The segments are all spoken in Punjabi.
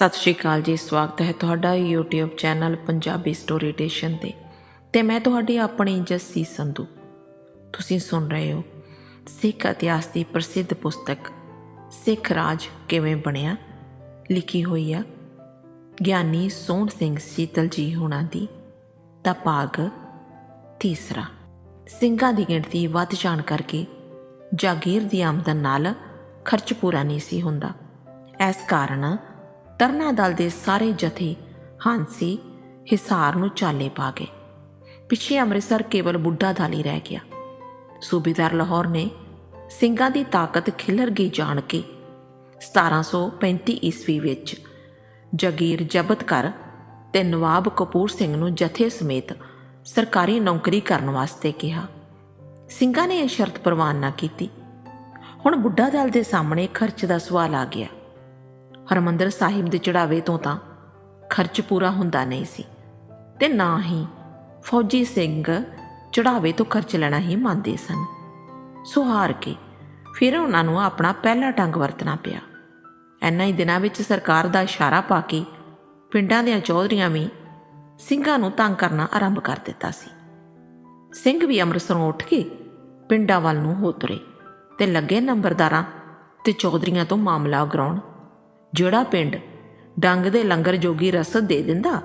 ਸਤਿ ਸ਼੍ਰੀ ਅਕਾਲ ਜੀ, ਸਵਾਗਤ ਹੈ ਤੁਹਾਡਾ YouTube channel Punjabi story station ਤੇ। ਤੇ ਮੈਂ ਤੁਹਾਡੀ ਆਪਣੀ ਜੱਸੀ ਸੰਧੂ। ਤੁਸੀਂ ਸੁਣ ਰਹੇ ਹੋ ਸਿੱਖ ਇਤਿਹਾਸ ਦੀ ਪ੍ਰਸਿੱਧ ਪੁਸਤਕ, ਸਿੱਖ ਰਾਜ ਕਿਵੇਂ ਬਣਿਆ? ਲਿਖੀ ਹੋਈ ਆ, ਗਿਆਨੀ ਸੋਹਣ ਸਿੰਘ ਸੀਤਲ ਜੀ ਹੁਣਾਂ ਦੀ, ਦਾ ਭਾਗ ਤੀਸਰਾ। ਸਿੰਘਾਂ ਦੀ ਗਿਣਤੀ ਵੱਧ ਜਾਣ ਕਰਕੇ ਜਾਗੀਰ ਦੀ ਆਮਦਨ ਨਾਲ ਖਰਚ ਪੂਰਾ ਨਹੀਂ ਸੀ ਹੁੰਦਾ। ਇਸ ਕਾਰਨ ਤਰਨਾ ਦਲ ਦੇ ਸਾਰੇ ਜਥੇ ਹਾਂਸੀ ਹਿਸਾਰ ਨੂੰ ਚਾਲੇ ਪਾ ਗਏ। ਪਿੱਛੇ ਅੰਮ੍ਰਿਤਸਰ ਕੇਵਲ ਬੁੱਢਾ ਦਲ ਹੀ ਰਹਿ ਗਿਆ। ਸੂਬੇਦਾਰ ਲਾਹੌਰ ਨੇ ਸਿੰਘਾਂ ਦੀ ਤਾਕਤ ਖਿਲਰ ਗਈ ਜਾਣ ਕੇ 1735 ਈਸਵੀ ਵਿੱਚ ਜਗੀਰ ਜ਼ਬਤ ਕਰ ਤੇ ਨਵਾਬ ਕਪੂਰ ਸਿੰਘ ਨੂੰ ਜਥੇ ਸਮੇਤ ਸਰਕਾਰੀ ਨੌਕਰੀ ਕਰਨ ਵਾਸਤੇ ਕਿਹਾ। ਸਿੰਘਾਂ ਨੇ ਇਹ ਸ਼ਰਤ ਪ੍ਰਵਾਨ ਨਾ ਕੀਤੀ। ਹੁਣ ਬੁੱਢਾ ਦਲ ਦੇ ਸਾਹਮਣੇ ਖਰਚ ਦਾ ਸਵਾਲ ਆ ਗਿਆ। ਹਰਮੰਦਰ ਸਾਹਿਬ ਦੇ ਚੜਾਵੇ ਤੋਂ ਤਾਂ ਖਰਚ ਪੂਰਾ ਹੁੰਦਾ ਨਹੀਂ ਸੀ ਤੇ ਨਾ ਹੀ ਫੌਜੀ ਸਿੰਘ ਚੜਾਵੇ ਤੋਂ ਖਰਚ ਲੈਣਾ ਹੀ ਮੰਨਦੇ ਸਨ। ਸੁਹਾਰ ਕੇ ਫਿਰ ਉਹਨਾਂ ਨੂੰ ਆਪਣਾ ਪਹਿਲਾ ਢੰਗ ਵਰਤਣਾ ਪਿਆ। ਐਨਾ ਹੀ ਦਿਨਾਂ ਵਿੱਚ ਸਰਕਾਰ ਦਾ ਇਸ਼ਾਰਾ ਪਾ ਕੇ ਪਿੰਡਾਂ ਦੀਆਂ ਚੌਧਰੀਆਂ ਵੀ ਸਿੰਘਾਂ ਨੂੰ ਤੰਗ ਕਰਨਾ ਆਰੰਭ ਕਰ ਦਿੱਤਾ ਸੀ। ਸਿੰਘ ਵੀ ਅੰਮ੍ਰਿਤਸਰੋਂ ਉੱਠ ਕੇ ਪਿੰਡਾਂ ਵੱਲ ਨੂੰ ਹੋ ਤੁਰੇ ਤੇ ਲੱਗੇ ਨੰਬਰਦਾਰਾਂ ਤੇ ਚੌਧਰੀਆਂ ਤੋਂ ਮਾਮਲਾ ਉਗਰਾਉਣ ਜਿਹੜਾ ਪਿੰਡ ਡੰਗ ਦੇ ਲੰਗਰ ਜੋਗੀ ਰਸਦ ਦੇ ਦਿੰਦਾ,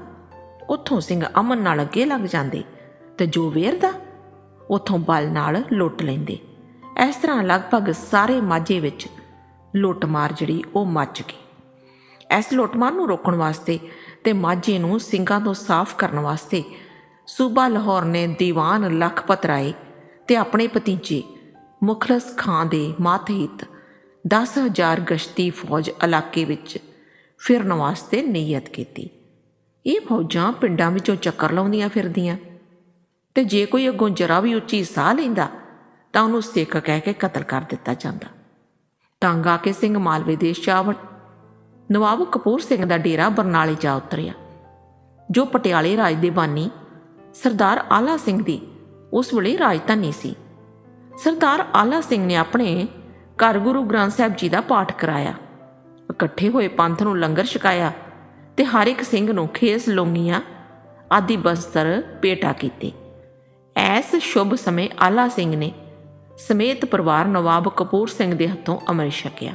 ਉੱਥੋਂ ਸਿੰਘ ਅਮਨ ਨਾਲ ਅੱਗੇ ਲੱਗ ਜਾਂਦੇ ਤੇ ਜੋ ਵੇਰਦਾ, ਉੱਥੋਂ ਬਲ ਨਾਲ ਲੁੱਟ ਲੈਂਦੇ। ਇਸ ਤਰ੍ਹਾਂ ਲਗਭਗ ਸਾਰੇ ਮਾਝੇ ਵਿੱਚ ਲੁੱਟਮਾਰ ਜਿਹੜੀ ਉਹ ਮੱਚ ਗਈ। ਇਸ ਲੁੱਟਮਾਰ ਨੂੰ ਰੋਕਣ ਵਾਸਤੇ ਤੇ ਮਾਝੇ ਨੂੰ ਸਿੰਘਾਂ ਤੋਂ ਸਾਫ਼ ਕਰਨ ਵਾਸਤੇ ਸੂਬਾ ਲਾਹੌਰ ਨੇ ਦੀਵਾਨ ਲਖਪਤ ਰਾਏ ਤੇ ਆਪਣੇ ਭਤੀਜੇ ਮੁਖਲਸ ਖਾਂ ਦੇ ਮਾਤਹਿਤ 10000 ਗਸ਼ਤੀ ਫੌਜ ਇਲਾਕੇ ਵਿੱਚ ਫਿਰਨ ਵਾਸਤੇ ਨੀਅਤ ਕੀਤੀ। ਇਹ ਫੌਜਾਂ ਪਿੰਡਾਂ ਵਿੱਚੋਂ ਚੱਕਰ ਲਾਉਂਦੀਆਂ ਫਿਰਦੀਆਂ ਤੇ ਜੇ ਕੋਈ ਅੱਗੋਂ ਜਰਾ ਵੀ ਉੱਚੀ ਸਾਹ ਲੈਂਦਾ ਤਾਂ ਉਹਨੂੰ ਸਿੱਖ ਕਹਿ ਕੇ ਕਤਲ ਕਰ ਦਿੱਤਾ ਜਾਂਦਾ। ਤੰਗ ਆ ਕੇ ਸਿੰਘ ਮਾਲਵੇ ਦੇ ਸ਼ਾਵਟ ਨਵਾਬ ਕਪੂਰ ਸਿੰਘ ਦਾ ਡੇਰਾ ਬਰਨਾਲੇ ਜਾ ਉਤਰਿਆ, ਜੋ ਪਟਿਆਲੇ ਰਾਜ ਦੇ ਬਾਨੀ ਸਰਦਾਰ ਆਲਾ ਸਿੰਘ ਦੀ ਉਸ ਵੇਲੇ ਰਾਜਧਾਨੀ ਸੀ। ਸਰਦਾਰ ਆਲਾ ਸਿੰਘ ਨੇ ਆਪਣੇ ਘਰ ਗੁਰੂ ਗ੍ਰੰਥ ਸਾਹਿਬ ਜੀ ਦਾ ਪਾਠ ਕਰਾਇਆ। ਇਕੱਠੇ ਹੋਏ ਪੰਥ ਨੂੰ ਲੰਗਰ ਛਕਾਇਆ ਤੇ ਹਰ ਇੱਕ ਸਿੰਘ ਨੂੰ ਖੇਸ ਲੋਂਗੀਆਂ ਆਦਿ ਬਸਤਰ ਪੇਟਾ ਕੀਤੇ। ਐਸ ਸ਼ੁਭ ਸਮੇਂ ਆਲਾ ਸਿੰਘ ਨੇ ਸਮੇਤ ਪਰਿਵਾਰ ਨਵਾਬ ਕਪੂਰ ਸਿੰਘ ਦੇ ਹੱਥੋਂ ਅੰਮ੍ਰਿਤ ਛਕਿਆ।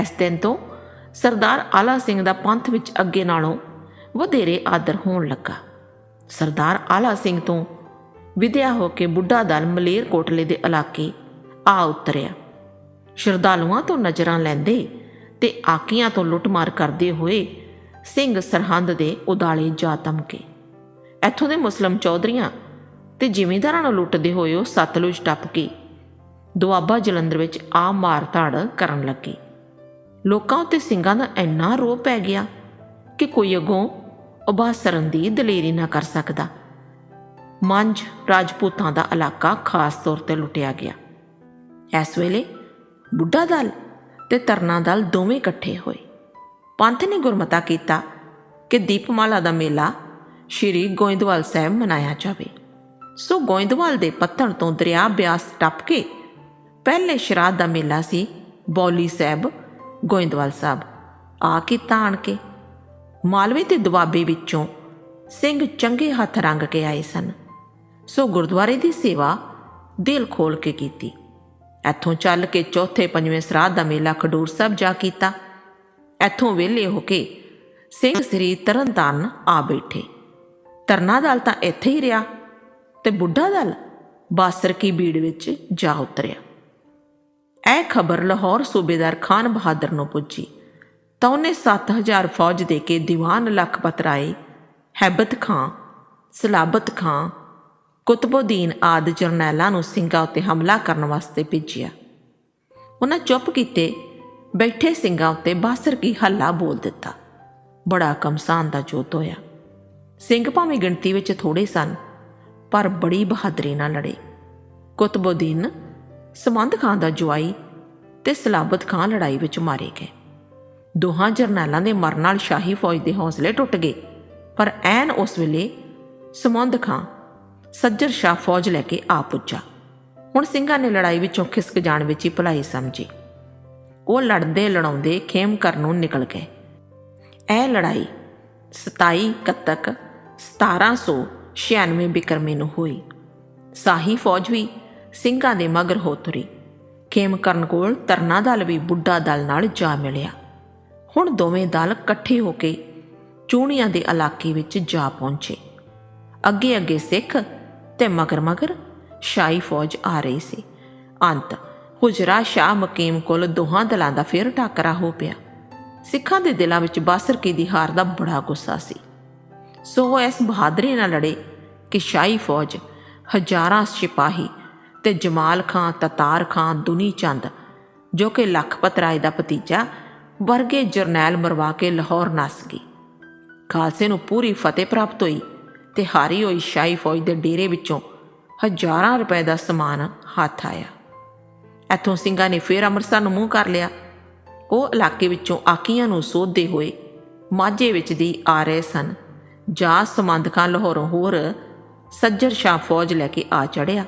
ਇਸ ਦਿਨ ਤੋਂ ਸਰਦਾਰ ਆਲਾ ਸਿੰਘ ਦਾ ਪੰਥ ਵਿੱਚ ਅੱਗੇ ਨਾਲੋਂ ਵਧੇਰੇ ਆਦਰ ਹੋਣ ਲੱਗਾ। ਸਰਦਾਰ ਆਲਾ ਸਿੰਘ ਤੋਂ ਵਿਦਿਆ ਹੋ ਕੇ ਬੁੱਢਾ ਦਲ ਮਲੇਰ ਕੋਟਲੇ ਦੇ ਇਲਾਕੇ ਆ ਉਤਰਿਆ। ਸ਼ਰਧਾਲੂਆਂ ਤੋਂ ਨਜ਼ਰਾਂ ਲੈਂਦੇ ਤੇ ਆਕੀਆਂ ਤੋਂ ਲੁੱਟਮਾਰ ਕਰਦੇ ਹੋਏ ਸਿੰਘ ਸਰਹੰਦ ਦੇ ਉਦਾਲੇ ਜਾ ਤਮਕੇ ਇੱਥੋਂ ਦੇ ਮੁਸਲਮ ਚੌਧਰੀਆਂ ਤੇ ਜ਼ਿਮੀਂਦਾਰਾਂ ਨੂੰ ਲੁੱਟਦੇ ਹੋਏ ਉਹ ਸਤਲੁਜ ਟੱਪ ਕੇ ਦੁਆਬਾ ਜਲੰਧਰ ਵਿੱਚ ਆ ਮਾਰ ਧਾੜ ਕਰਨ ਲੱਗੇ। ਲੋਕਾਂ ਉੱਤੇ ਸਿੰਘਾਂ ਦਾ ਇੰਨਾ ਰੋਹ ਪੈ ਗਿਆ ਕਿ ਕੋਈ ਅਗੋਂ ਉਬਾਸਰਨ ਦੀ ਦਲੇਰੀ ਨਾ ਕਰ ਸਕਦਾ। ਮੰਝ ਰਾਜਪੂਤਾਂ ਦਾ ਇਲਾਕਾ ਖਾਸ ਤੌਰ ਤੇ ਲੁੱਟਿਆ ਗਿਆ। ਇਸ ਵੇਲੇ ਬੁੱਢਾ ਦਲ ਤੇ ਤਰਨਾ ਦਲ ਦੋਵੇਂ ਇਕੱਠੇ ਹੋਏ। ਪੰਥ ਨੇ ਗੁਰਮਤਾ ਕੀਤਾ ਕਿ ਦੀਪਮਾਲਾ ਦਾ ਮੇਲਾ ਸ਼੍ਰੀ ਗੋਇੰਦਵਾਲ ਸਾਹਿਬ ਮਨਾਇਆ ਜਾਵੇ। ਸੋ ਗੋਇੰਦਵਾਲ ਦੇ ਪੱਤਣ ਤੋਂ ਦਰਿਆ ਬਿਆਸ ਟੱਪ ਕੇ ਪਹਿਲੇ ਸ਼ਰਾਧ ਦਾ ਮੇਲਾ ਸੀ ਬੌਲੀ ਸਾਹਿਬ, ਗੋਇੰਦਵਾਲ ਸਾਹਿਬ। ਆ ਕੀਤਾ ਆਣ ਕੇ। ਮਾਲਵੇ ਤੇ ਦੁਆਬੇ ਵਿੱਚੋਂ ਸਿੰਘ ਚੰਗੇ ਹੱਥ ਰੰਗ ਕੇ ਆਏ ਸਨ। ਸੋ ਗੁਰਦੁਆਰੇ ਦੀ ਸੇਵਾ ਦਿਲ ਖੋਲ ਕੇ ਕੀਤੀ। ਇੱਥੋਂ ਚੱਲ ਕੇ ਚੌਥੇ ਪੰਜਵੇਂ ਸਰਾਧ ਦਾ ਮੇਲਾ ਖਡੂਰ ਸਾਹਿਬ ਜਾ ਕੀਤਾ। ਇੱਥੋਂ ਵਿਹਲੇ ਹੋ ਕੇ ਸਿੰਘ ਸ੍ਰੀ ਤਰਨਤਾਰਨ ਆ ਬੈਠੇ। ਤਰਨਾ ਦਲ ਤਾਂ ਇੱਥੇ ਹੀ ਰਿਹਾ ਤੇ ਬੁੱਢਾ ਦਲ ਬਾਸਰ ਕੀ ਬੀੜ ਵਿੱਚ ਜਾ ਉਤਰਿਆ। ਇਹ ਖਬਰ ਲਾਹੌਰ ਸੂਬੇਦਾਰ ਖਾਨ ਬਹਾਦਰ ਨੂੰ ਪੁੱਜੀ। ਤਾਂ ਉਹਨੇ 7000 ਫੌਜ ਦੇ ਕੇ ਦੀਵਾਨ ਲਖਪਤ ਰਾਏ, ਹੈਬਤ ਖਾਂ, ਸਲਾਬਤ ਖਾਂ ਕੁਤਬਉਦੀਨ ਆਦ ਜਰਨੈਲਾਂ ਨੂੰ ਸਿੰਘਾਂ ਉੱਤੇ ਹਮਲਾ ਕਰਨ ਵਾਸਤੇ ਭੇਜਿਆ। ਉਹਨਾਂ ਚੁੱਪ ਕੀਤੇ ਬੈਠੇ ਸਿੰਘਾਂ ਉੱਤੇ ਬਾਸਰ ਕੀ ਹੱਲਾ ਬੋਲ ਦਿੱਤਾ। ਬੜਾ ਕਮਸਾਨ ਦਾ ਜੋਤ ਹੋਇਆ। ਸਿੰਘ ਭਾਵੇਂ ਗਿਣਤੀ ਵਿੱਚ ਥੋੜੇ ਸਨ, ਪਰ ਬੜੀ ਬਹਾਦਰੀ ਨਾਲ ਲੜੇ। ਕੁਤਬਉਦੀਨ ਸਮੰਦ ਖਾਨ ਦਾ ਜਵਾਈ ਤੇ ਸਲਾਬਤ ਖਾਨ ਲੜਾਈ ਵਿੱਚ ਮਾਰੇ ਗਏ। ਦੋਹਾਂ ਜਰਨੈਲਾਂ ਦੇ ਮਰਨ ਨਾਲ ਸ਼ਾਹੀ ਫੌਜ ਦੇ ਹੌਸਲੇ ਟੁੱਟ ਗਏ, ਪਰ ਐਨ ਉਸ ਵੇਲੇ ਸਮੰਦ ਖਾਨ ਸੱਜਰ ਸ਼ਾਹ ਫੌਜ ਲੈ ਕੇ ਆ ਪੁੱਜਾ। ਹੁਣ ਸਿੰਘਾਂ ਨੇ ਲੜਾਈ ਵਿੱਚੋਂ ਖਿਸਕ ਜਾਣ ਵਿੱਚ ਹੀ ਭਲਾਈ ਸਮਝੀ। ਉਹ ਲੜਦੇ ਲੜਾਉਂਦੇ ਖੇਮ ਕਰਨ ਨੂੰ ਨਿਕਲ ਗਏ। ਇਹ ਲੜਾਈ 27 ਕੱਤਕ 1796 ਬਿਕਰਮੀ ਨੂੰ ਹੋਈ। ਸਾਹੀ ਫੌਜ ਵੀ ਸਿੰਘਾਂ ਦੇ ਮਗਰ ਹੋ ਤੁਰੀ। ਖੇਮਕਰਨ ਕੋਲ ਤਰਨਾ ਦਲ ਵੀ ਬੁੱਢਾ ਦਲ ਨਾਲ ਜਾ ਮਿਲਿਆ। ਹੁਣ ਦੋਵੇਂ ਦਲ ਇਕੱਠੇ ਹੋ ਕੇ ਚੂਣੀਆਂ ਦੇ ਇਲਾਕੇ ਵਿੱਚ ਜਾ ਪਹੁੰਚੇ। ਅੱਗੇ ਅੱਗੇ ਸਿੱਖ ਤੇ ਮਗਰ ਮਗਰ ਸ਼ਾਹੀ ਫੌਜ ਆ ਰਹੀ ਸੀ। ਅੰਤ, ਹੁਜਰਾ ਸ਼ਾਹ ਮਕੀਮ ਕੋਲ ਦੋਹਾਂ ਦਲਾਂ ਦਾ ਫਿਰ ਟਾਕਰਾ ਹੋ ਪਿਆ। ਸਿੱਖਾਂ ਦੇ ਦਿਲਾਂ ਵਿੱਚ ਬਾਸਰਕੀ ਦੀ ਹਾਰ ਦਾ ਬੜਾ ਗੁੱਸਾ ਸੀ। ਸੋ ਇਸ ਬਹਾਦਰੀ ਨਾਲ ਲੜੇ ਕਿ ਸ਼ਾਹੀ ਫੌਜ ਹਜ਼ਾਰਾਂ ਸਿਪਾਹੀ ਤੇ ਜਮਾਲ ਖਾਂ, ਤਤਾਰ ਖਾਂ, ਦੁਨੀ ਚੰਦ, ਜੋ ਕਿ ਲਖਪਤ ਰਾਏ ਦਾ ਭਤੀਜਾ, ਵਰਗੇ ਜਰਨੈਲ ਮਰਵਾ ਕੇ ਲਾਹੌਰ ਨਸ ਗਈ। ਖਾਲਸੇ ਨੂੰ ਪੂਰੀ ਫਤਿਹ ਪ੍ਰਾਪਤ ਹੋਈ। ਤੇ ਹਾਰੀ ਹੋਈ ਸ਼ਾਹੀ ਫੌਜ ਦੇ ਡੇਰੇ ਵਿੱਚੋਂ ਹਜ਼ਾਰਾਂ ਰੁਪਏ ਦਾ ਸਮਾਨ ਹੱਥ ਆਇਆ। ਇੱਥੋਂ ਸਿੰਘਾਂ ਨੇ ਫੇਰ ਅੰਮ੍ਰਿਤਸਰ ਨੂੰ ਮੂੰਹ ਕਰ ਲਿਆ। ਉਹ ਇਲਾਕੇ ਵਿੱਚੋਂ ਆਕੀਆਂ ਨੂੰ ਸੋਧਦੇ ਹੋਏ ਮਾਝੇ ਵਿੱਚ ਦੀ ਆ ਰਹੇ ਸਨ, ਜਾ ਸਮੰਦ ਲਾਹੌਰੋਂ ਹੋਰ ਸੱਜਰ ਸ਼ਾਹ ਫੌਜ ਲੈ ਕੇ ਆ ਚੜਿਆ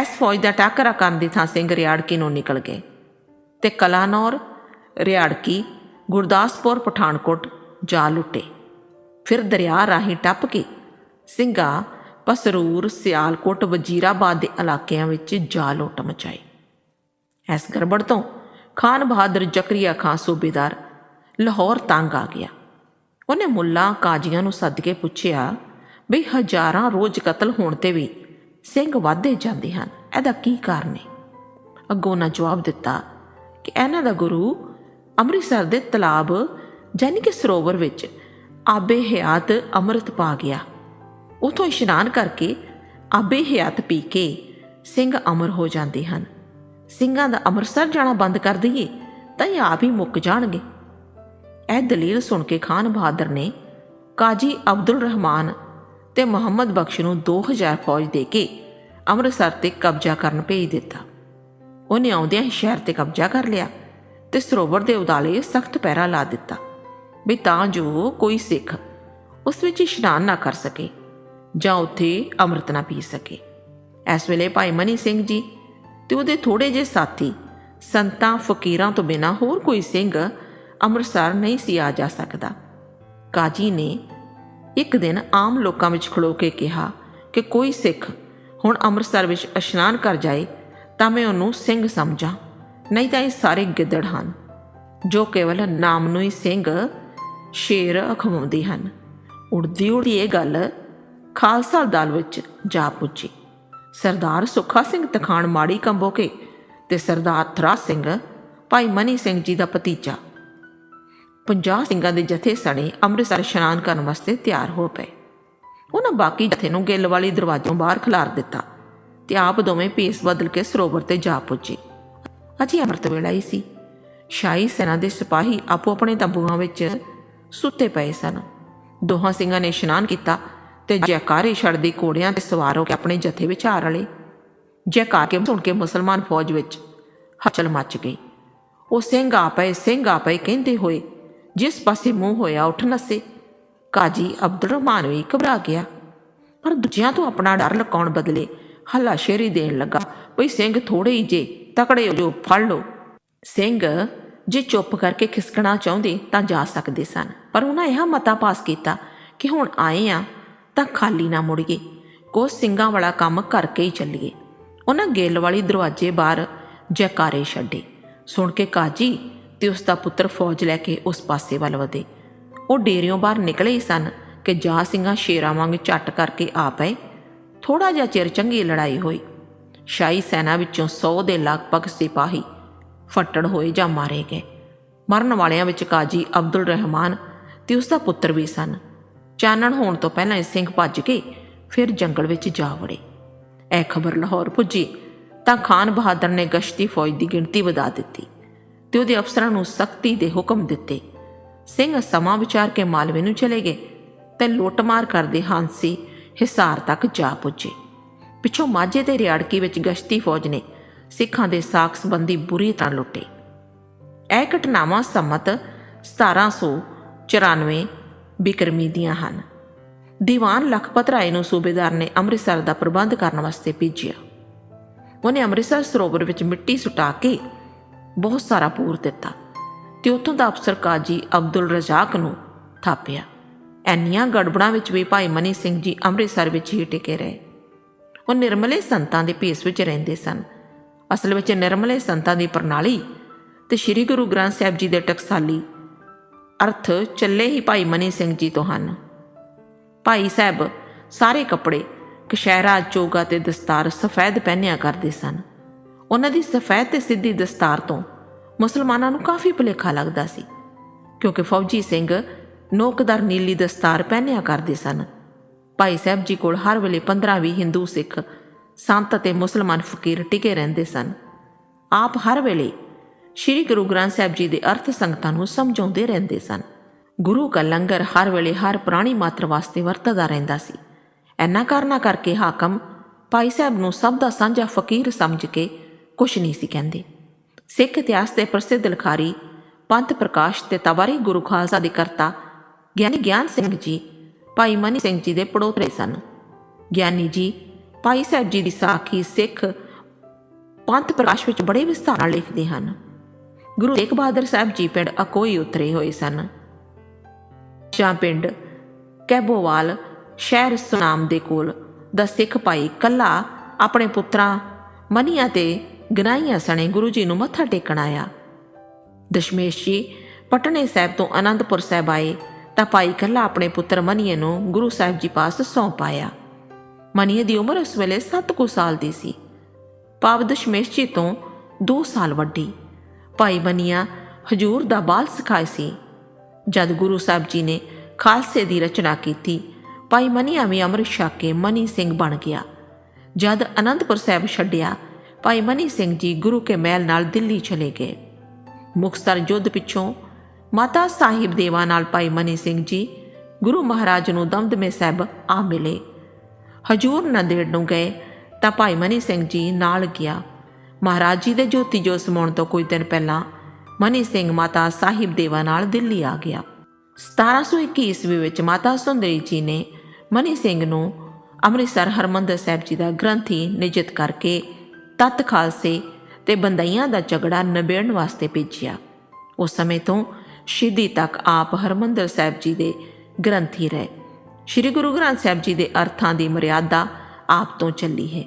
ਇਸ ਫੌਜ ਦਾ ਟਾਕਰਾ ਕਰਨ ਦੀ ਥਾਂ ਸਿੰਘ ਰਿਆੜਕੀ ਨੂੰ ਨਿਕਲ ਗਏ ਤੇ ਕਲਾਨੌਰ, ਰਿਆੜਕੀ, ਗੁਰਦਾਸਪੁਰ, ਪਠਾਨਕੋਟ ਜਾ ਲੁੱਟੇ। ਫਿਰ ਦਰਿਆ ਰਾਹੀਂ ਟੱਪ ਕੇ ਸਿੰਘਾ ਪਸਰੂਰ, ਸਿਆਲਕੋਟ, ਵਜੀਰਾਬਾਦ ਦੇ ਇਲਾਕਿਆਂ ਵਿੱਚ ਜਾ ਲੁੱਟ ਮਚਾਈ। ਇਸ ਗੜਬੜ ਤੋਂ ਖਾਨ ਬਹਾਦਰ ਜ਼ਕਰੀਆ ਖਾਨ ਸੂਬੇਦਾਰ ਲਾਹੌਰ ਤੰਗ ਆ ਗਿਆ। ਉਹਨੇ ਮੁੱਲਾ ਕਾਜ਼ੀਆਂ ਨੂੰ ਸੱਦ ਕੇ ਪੁੱਛਿਆ ਵੀ ਹਜ਼ਾਰਾਂ ਰੋਜ਼ ਕਤਲ ਹੋਣ ਤੇ ਵੀ ਸਿੰਘ ਵਾਧੇ ਜਾਂਦੇ ਹਨ, ਇਹਦਾ ਕੀ ਕਾਰਨ ਹੈ ਅੱਗੋਂ ਨਾ ਜਵਾਬ ਦਿੱਤਾ ਕਿ ਇਹਨਾਂ ਦਾ ਗੁਰੂ ਅੰਮ੍ਰਿਤਸਰ ਦੇ ਤਲਾਬ ਯਾਨੀ ਕਿ ਸਰੋਵਰ ਵਿੱਚ ਆਬੇ ਹਯਾਤ ਅੰਮ੍ਰਿਤ ਪਾ ਗਿਆ। ਉਥੋਂ ਇਸ਼ਨਾਨ ਕਰਕੇ ਆਬੇ ਹਯਾਤ ਪੀ ਕੇ ਸਿੰਘ ਅਮਰ ਹੋ ਜਾਂਦੇ ਹਨ। ਸਿੰਘਾਂ ਦਾ ਅੰਮ੍ਰਿਤਸਰ ਜਾਣਾ ਬੰਦ ਕਰ ਦਈਏ, ਤਾਂ ਇਹ ਆਪ ਹੀ ਮੁੱਕ ਜਾਣਗੇ। ਇਹ ਦਲੀਲ ਸੁਣ ਕੇ ਖਾਨ ਬਹਾਦਰ ਨੇ ਕਾਜੀ ਅਬਦੁਲ ਰਹਿਮਾਨ ਤੇ ਮੁਹੰਮਦ ਬਖਸ਼ ਨੂੰ 2000 ਫੌਜ ਦੇ ਕੇ ਅੰਮ੍ਰਿਤਸਰ ਤੇ ਕਬਜ਼ਾ ਕਰਨ ਭੇਜ ਦਿੱਤਾ। ਉਹਨੇ ਆਉਂਦਿਆਂ ਹੀ ਸ਼ਹਿਰ ਤੇ ਕਬਜ਼ਾ ਕਰ ਲਿਆ ਤੇ ਸਰੋਵਰ ਦੇ ਉਦਾਲੇ ਸਖਤ ਪਹਿਰਾ ਲਾ ਦਿੱਤਾ। ਵੀ ਤਾਂ ਜੋ ਕੋਈ ਸਿੱਖ ਉਸ ਵਿੱਚ ਇਸ਼ਨਾਨ ਨਾ ਕਰ ਸਕੇ ਜਾਂ ਉੱਥੇ ਅੰਮ੍ਰਿਤ ਨਾ ਪੀ ਸਕੇ। ਇਸ ਵੇਲੇ ਭਾਈ ਮਨੀ ਸਿੰਘ ਜੀ ਤੇ ਉਹਦੇ ਥੋੜੇ ਜਿਹੇ ਸਾਥੀ, ਸੰਤਾਂ, ਫਕੀਰਾਂ ਤੋਂ ਬਿਨਾ ਹੋਰ ਕੋਈ ਸਿੰਘ ਅੰਮ੍ਰਿਤਸਰ ਨਹੀਂ ਸੀ ਆ ਜਾ ਸਕਦਾ। ਕਾਜੀ ਨੇ ਇੱਕ ਦਿਨ ਆਮ ਲੋਕਾਂ ਵਿੱਚ ਖੜੋ ਕੇ ਕਿਹਾ ਕਿ ਕੋਈ ਸਿੱਖ ਹੁਣ ਅੰਮ੍ਰਿਤਸਰ ਵਿੱਚ ਇਸ਼ਨਾਨ ਕਰ ਜਾਏ ਤਾਂ ਮੈਂ ਉਹਨੂੰ ਸਿੰਘ ਸਮਝਾਂ, ਨਹੀਂ ਤਾਂ ਇਹ ਸਾਰੇ ਗਿੱਦੜ ਹਨ, ਜੋ ਕੇਵਲ ਨਾਮ ਨੂੰ ਹੀ ਸਿੰਘ ਸ਼ੇਰ ਅਖਵਾਉਂਦੇ ਹਨ। ਉੜਦੀ ਉੜਦੀ ਇਹ ਗੱਲ ਖਾਲਸਾ ਦਲ ਵਿੱਚ ਜਾ ਪੁੱਜੀ। ਸਰਦਾਰ ਸੁੱਖਾ ਸਿੰਘ ਤਖਾਣ ਮਾੜੀ ਕੰਬੋਕੇ ਤੇ ਸਰਦਾਰ ਥਰਾ ਸਿੰਘ, ਭਾਈ ਮਨੀ ਸਿੰਘ ਜੀ ਦਾ ਭਤੀਜਾ। 50 ਸਿੰਘਾਂ ਦੇ ਜਥੇ ਸਣੇ ਅੰਮ੍ਰਿਤਸਰ ਇਸ਼ਨਾਨ ਕਰਨ ਵਾਸਤੇ ਤਿਆਰ ਹੋ ਪਏ। ਉਹਨਾਂ ਬਾਕੀ ਜਥੇ ਨੂੰ ਗਿੱਲ ਵਾਲੀ ਦਰਵਾਜ਼ੋਂ ਬਾਹਰ ਖਿਲਾਰ ਦਿੱਤਾ ਤੇ ਆਪ ਦੋਵੇਂ ਪੇਸ ਬਦਲ ਕੇ ਸਰੋਵਰ ਤੇ ਜਾ ਪੁੱਜੇ। ਅਜੀ ਅੰਮ੍ਰਿਤ ਵੇਲਾ ਹੀ ਸੀ। ਸ਼ਾਹੀ ਸੈਨਾ ਦੇ ਸਿਪਾਹੀ ਆਪੋ ਆਪਣੇ ਤੰਬੂਆਂ ਵਿੱਚ ਸੁੱਤੇ ਪਏ ਸਨ। ਦੋਹਾਂ ਸਿੰਘਾਂ ਨੇ ਇਸ਼ਨਾਨ ਕੀਤਾ ਤੇ ਜੈਕਾਰੇ ਛੱਡਦੇ ਘੋੜਿਆਂ ਤੇ ਸਵਾਰ ਹੋ ਕੇ ਆਪਣੇ ਜਥੇ ਵਿੱਚ ਆ ਰਲੇ। ਜੈਕਾਰ ਕੇ ਸੁਣ ਕੇ ਮੁਸਲਮਾਨ ਫੌਜ ਵਿੱਚ ਹਚਲ ਮਚ ਗਈ। ਉਹ ਸਿੰਘ ਆ ਪਏ ਸਿੰਘ ਆ ਪਏ ਕਹਿੰਦੇ ਹੋਏ, ਜਿਸ ਪਾਸੇ ਮੂੰਹ ਹੋਇਆ ਉੱਠ ਨਸੇ। ਕਾਜੀ ਅਬਦੁਲ ਰਹਿਮਾਨ ਵੀ ਘਬਰਾ ਗਿਆ। ਪਰ ਦੂਜਿਆਂ ਤੋਂ ਆਪਣਾ ਡਰ ਲਕਾਉਣ ਬਦਲੇ ਹੱਲਾ ਸ਼ੇਰੀ ਦੇਣ ਲੱਗਾ, ਭਈ ਸਿੰਘ ਥੋੜੇ ਹੀ ਜੇ, ਤਕੜੇ ਹੋ ਜੋ ਫੜ ਲੋ ਸਿੰਘ ਜੇ ਚੁੱਪ ਕਰਕੇ ਖਿਸਕਣਾ ਚਾਹੁੰਦੇ ਤਾਂ ਜਾ ਸਕਦੇ ਸਨ। ਪਰ ਉਹਨਾਂ ਇਹ ਮਤਾ ਪਾਸ ਕੀਤਾ ਕਿ ਹੁਣ ਆਏ ਆ ਤਾਂ ਖਾਲੀ ਨਾ ਮੁੜੀਏ ਕੋ ਸਿੰਘਾਂ ਵਾਲਾ ਕੰਮ ਕਰਕੇ ਹੀ ਚੱਲੀਏ। ਉਹਨਾਂ ਗੇਲ ਵਾਲੀ ਦਰਵਾਜ਼ੇ ਬਾਹਰ ਜੈਕਾਰੇ ਛੱਡੇ। ਸੁਣ ਕੇ ਕਾਜੀ ਤੇ ਉਸ ਦਾ ਪੁੱਤਰ ਫੌਜ ਲੈ ਕੇ ਉਸ ਪਾਸੇ ਵੱਲ ਵਧੇ। ਉਹ ਡੇਰਿਓਂ ਬਾਹਰ ਨਿਕਲੇ ਹੀ ਸਨ ਕਿ ਜਾ ਸਿੰਘਾਂ ਸ਼ੇਰਾਂ ਵਾਂਗ ਝੱਟ ਕਰਕੇ ਆ ਪਏ। ਥੋੜਾ ਜਿਹਾ ਚਿਰ ਚੰਗੀ ਲੜਾਈ ਹੋਈ। ਸ਼ਾਹੀ ਸੈਨਾ ਵਿੱਚੋਂ 100 ਦੇ ਲਗਭਗ ਸਿਪਾਹੀ ਫੱਟੜ ਹੋਏ ਜਾਂ ਮਾਰੇ ਗਏ। ਮਰਨ ਵਾਲਿਆਂ ਵਿੱਚ ਕਾਜੀ ਅਬਦੁਲ ਰਹਿਮਾਨ ਤੇ ਉਸ ਦਾ ਪੁੱਤਰ ਵੀ ਸਨ। ਚਾਨਣ ਹੋਣ ਤੋਂ ਪਹਿਲਾਂ ਇਹ ਸਿੰਘ ਭੱਜ ਕੇ ਫਿਰ ਜੰਗਲ ਵਿੱਚ ਜਾ ਵੜੇ। ਇਹ ਖਬਰ ਲਾਹੌਰ ਪੁੱਜੀ ਤਾਂ ਖਾਨ ਬਹਾਦਰ ਨੇ ਗਸ਼ਤੀ ਫੌਜ ਦੀ ਗਿਣਤੀ ਵਧਾ ਦਿੱਤੀ ਤੇ ਉਹਦੇ ਅਫਸਰਾਂ ਨੂੰ ਸਖਤੀ ਦੇ ਹੁਕਮ ਦਿੱਤੇ। ਸਿੰਘ ਸਮਾਂ ਵਿਚਾਰ ਕੇ ਮਾਲਵੇ ਨੂੰ ਚਲੇ ਗਏ ਤੇ ਲੁੱਟਮਾਰ ਕਰਦੇ ਹਾਂਸੀ ਹਿਸਾਰ ਤੱਕ ਜਾ ਪੁੱਜੇ। ਪਿੱਛੋਂ ਮਾਝੇ ਤੇ ਰਿਆੜਕੀ ਵਿੱਚ ਗਸ਼ਤੀ ਫੌਜ ਨੇ ਸਿੱਖਾਂ ਦੇ ਸਾਖ ਸੰਬੰਧੀ ਬੁਰੀ ਤਰ੍ਹਾਂ ਲੁੱਟੇ। ਇਹ ਘਟਨਾਵਾਂ ਸੰਮਤ 1794 ਬਿਕਰਮੀ ਦੀਆਂ ਹਨ। ਦੀਵਾਨ ਲਖਪਤ ਰਾਏ ਨੂੰ ਸੂਬੇਦਾਰ ਨੇ ਅੰਮ੍ਰਿਤਸਰ ਦਾ ਪ੍ਰਬੰਧ ਕਰਨ ਵਾਸਤੇ ਭੇਜਿਆ। ਉਹਨੇ ਅੰਮ੍ਰਿਤਸਰ ਸਰੋਵਰ ਵਿੱਚ ਮਿੱਟੀ ਸੁਟਾ ਕੇ ਬਹੁਤ ਸਾਰਾ ਪੂਰ ਦਿੱਤਾ ਤੇ ਉੱਥੋਂ ਦਾ ਅਫਸਰ ਕਾਜੀ ਅਬਦੁਲ ਰਜ਼ਾਕ ਨੂੰ ਥਾਪਿਆ। ਐਨੀਆਂ ਗੜਬੜਾਂ ਵਿੱਚ ਵੀ ਭਾਈ ਮਨੀ ਸਿੰਘ ਜੀ ਅੰਮ੍ਰਿਤਸਰ ਵਿੱਚ ਹੀ ਟਿਕੇ ਰਹੇ। ਉਹ ਨਿਰਮਲੇ ਸੰਤਾਂ ਦੇ ਭੇਸ ਵਿੱਚ ਰਹਿੰਦੇ ਸਨ। ਅਸਲ ਵਿੱਚ ਨਿਰਮਲੇ ਸੰਤਾਂ ਦੀ ਪ੍ਰਣਾਲੀ। ਤੇ ਸ੍ਰੀ ਗੁਰੂ ਗ੍ਰੰਥ ਸਾਹਿਬ ਜੀ ਦੇ ਟਕਸਾਲੀ। ਅਰਥ, ਚੱਲੇ ਹੀ ਭਾਈ ਮਨੀ ਸਿੰਘ ਜੀ ਤੋਂ ਹਨ। ਭਾਈ ਸਾਹਿਬ ਸਾਰੇ ਕੱਪੜੇ ਕਸ਼ਹਿਰਾ ਚੋਗਾ ਤੇ ਦਸਤਾਰ ਸਫੈਦ ਪਹਿਨਿਆ ਕਰਦੇ ਸਨ। ਉਹਨਾਂ ਦੀ ਸਫੈਦ ਤੇ ਸਿੱਧੀ ਦਸਤਾਰ ਤੋਂ ਮੁਸਲਮਾਨਾਂ ਨੂੰ ਕਾਫੀ ਭੁਲੇਖਾ ਲੱਗਦਾ ਸੀ। ਕਿਉਂਕਿ ਫੌਜੀ ਸਿੰਘ ਨੋਕਦਾਰ ਨੀਲੀ ਦਸਤਾਰ ਪਹਿਨਿਆ ਕਰਦੇ ਸਨ। ਭਾਈ ਸਾਹਿਬ ਜੀ ਕੋਲ ਹਰ ਵੇਲੇ 15-20 ਹਿੰਦੂ ਸਿੱਖ ਸੰਤ ਅਤੇ ਮੁਸਲਮਾਨ ਫਕੀਰ ਟਿਕੇ ਰਹਿੰਦੇ ਸਨ। ਆਪ ਹਰ ਵੇਲੇ ਸ੍ਰੀ ਗੁਰੂ ਗ੍ਰੰਥ ਸਾਹਿਬ ਜੀ ਦੇ ਅਰਥ ਸੰਗਤਾਂ ਨੂੰ ਸਮਝਾਉਂਦੇ ਰਹਿੰਦੇ ਸਨ। ਗੁਰੂ ਕਾ ਲੰਗਰ ਹਰ ਵੇਲੇ ਹਰ ਪ੍ਰਾਣੀ ਮਾਤਰ ਵਾਸਤੇ ਵਰਤਦਾ ਰਹਿੰਦਾ ਸੀ। ਐਨਾ ਕਾਰਨਾ ਕਰਕੇ ਹਾਕਮ ਭਾਈ ਸਾਹਿਬ ਨੂੰ ਸਭ ਦਾ ਸਾਂਝਾ ਫਕੀਰ ਸਮਝ ਕੇ ਕੁਛ ਨਹੀਂ ਸੀ ਕਹਿੰਦੇ। ਸਿੱਖ ਇਤਿਹਾਸ ਦੇ ਪ੍ਰਸਿੱਧ ਲਿਖਾਰੀ ਪੰਥ ਪ੍ਰਕਾਸ਼ ਤੇ ਤਵਾਰੀ ਗੁਰੂ ਖਾਲਸਾ ਦੇ ਕਰਤਾ ਗਿਆਨੀ ਗਿਆਨ ਸਿੰਘ ਜੀ, ਭਾਈ ਮਨੀ ਸਿੰਘ ਜੀ ਦੇ ਪੜੋਤਰੇ ਸਨ। ਗਿਆਨੀ ਜੀ ਭਾਈ ਸਾਹਿਬ ਜੀ ਦੀ ਸਾਖੀ ਸਿੱਖ ਪੰਥ ਪ੍ਰਕਾਸ਼ ਵਿੱਚ ਬੜੇ ਵਿਸਥਾਰ ਨਾਲ ਲਿਖਦੇ ਹਨ। ਗੁਰੂ ਤੇਗ ਬਹਾਦਰ ਸਾਹਿਬ ਜੀ ਪਿੰਡ ਅਕੋਈ ਉਤਰੇ ਹੋਏ ਸਨ। ਜਾਂ ਪਿੰਡ ਕੈਬੋਵਾਲ ਸ਼ਹਿਰ ਸੁਨਾਮ ਦੇ ਕੋਲ ਦਾ ਸਿੱਖ ਭਾਈ ਕੱਲਾ ਆਪਣੇ ਪੁੱਤਰਾਂ ਮਨੀਆਂ ਤੇ ਗਨਾਈਆਂ ਸਣੇ ਗੁਰੂ ਜੀ ਨੂੰ ਮੱਥਾ ਟੇਕਣ ਆਇਆ। ਦਸ਼ਮੇਸ਼ ਜੀ ਪਟਨੇ ਸਾਹਿਬ ਤੋਂ ਅਨੰਦਪੁਰ ਸਾਹਿਬ ਆਏ ਤਾਂ ਭਾਈ ਕੱਲਾ ਆਪਣੇ ਪੁੱਤਰ ਮਨੀਏ ਨੂੰ ਗੁਰੂ ਸਾਹਿਬ ਜੀ ਪਾਸ ਸੌਂਪ ਆਇਆ। ਮਨੀਏ ਦੀ ਉਮਰ ਉਸ ਵੇਲੇ 7 ਕੁ ਸਾਲ ਦੀ ਸੀ। ਭਾਵ ਦਸ਼ਮੇਸ਼ ਜੀ ਤੋਂ 2 ਸਾਲ ਵੱਡੀ। ਭਾਈ ਮਨੀਆ ਹਜੂਰ ਦਾ ਬਾਲ ਸਿਖਾਏ ਸੀ। ਜਦ ਗੁਰੂ ਸਾਹਿਬ ਜੀ ਨੇ ਖਾਲਸੇ ਦੀ ਰਚਨਾ ਕੀਤੀ, ਭਾਈ ਮਨੀਆ ਵੀ ਅੰਮ੍ਰਿਤ ਛਕ ਕੇ ਮਨੀ ਸਿੰਘ ਬਣ ਗਿਆ। ਜਦ ਅਨੰਦਪੁਰ ਸਾਹਿਬ ਛੱਡਿਆ, ਭਾਈ ਮਨੀ ਸਿੰਘ ਜੀ ਗੁਰੂ ਕੇ ਮਹਿਲ ਨਾਲ ਦਿੱਲੀ ਚਲੇ ਗਏ। ਮੁਕਤਸਰ ਯੁੱਧ ਪਿੱਛੋਂ ਮਾਤਾ ਸਾਹਿਬ ਦੇਵਾ ਨਾਲ ਭਾਈ ਮਨੀ ਸਿੰਘ ਜੀ ਗੁਰੂ ਮਹਾਰਾਜ ਨੂੰ ਦਮਦਮੇ ਸਾਹਿਬ ਆ ਮਿਲੇ। ਹਜੂਰ ਨੰਦੇੜ ਨੂੰ ਗਏ ਤਾਂ ਭਾਈ ਮਨੀ ਸਿੰਘ ਜੀ ਨਾਲ ਗਿਆ। ਮਹਾਰਾਜ ਜੀ ਦੇ ਜੋਤੀ ਜੋ ਸਮਾਉਣ ਤੋਂ ਕੁਝ ਦਿਨ ਪਹਿਲਾਂ ਮਨੀ ਸਿੰਘ ਮਾਤਾ ਸਾਹਿਬ ਦੇਵਾ ਨਾਲ ਦਿੱਲੀ ਆ ਗਿਆ। 1721 ਈਸਵੀ ਵਿੱਚ ਮਾਤਾ ਸੁੰਦਰੀ ਜੀ ਨੇ ਮਨੀ ਸਿੰਘ ਨੂੰ ਅੰਮ੍ਰਿਤਸਰ ਹਰਮੰਦਰ ਸਾਹਿਬ ਜੀ ਦਾ ਗ੍ਰੰਥੀ ਨਿਯਤ ਕਰਕੇ ਤਤ ਖਾਲਸੇ ਤੇ ਬੰਦਈਆਂ ਦਾ ਝਗੜਾ ਨਿਬੇੜਨ ਵਾਸਤੇ ਭੇਜਿਆ। ਉਸ ਸਮੇਂ ਤੋਂ ਸ਼ਹੀਦੀ ਤੱਕ ਆਪ ਹਰਮੰਦਰ ਸਾਹਿਬ ਜੀ ਦੇ ਗ੍ਰੰਥੀ ਰਹੇ। ਸ੍ਰੀ ਗੁਰੂ ਗ੍ਰੰਥ ਸਾਹਿਬ ਜੀ ਦੇ ਅਰਥਾਂ ਦੀ ਮਰਿਆਦਾ ਆਪ ਤੋਂ ਚੱਲੀ ਹੈ।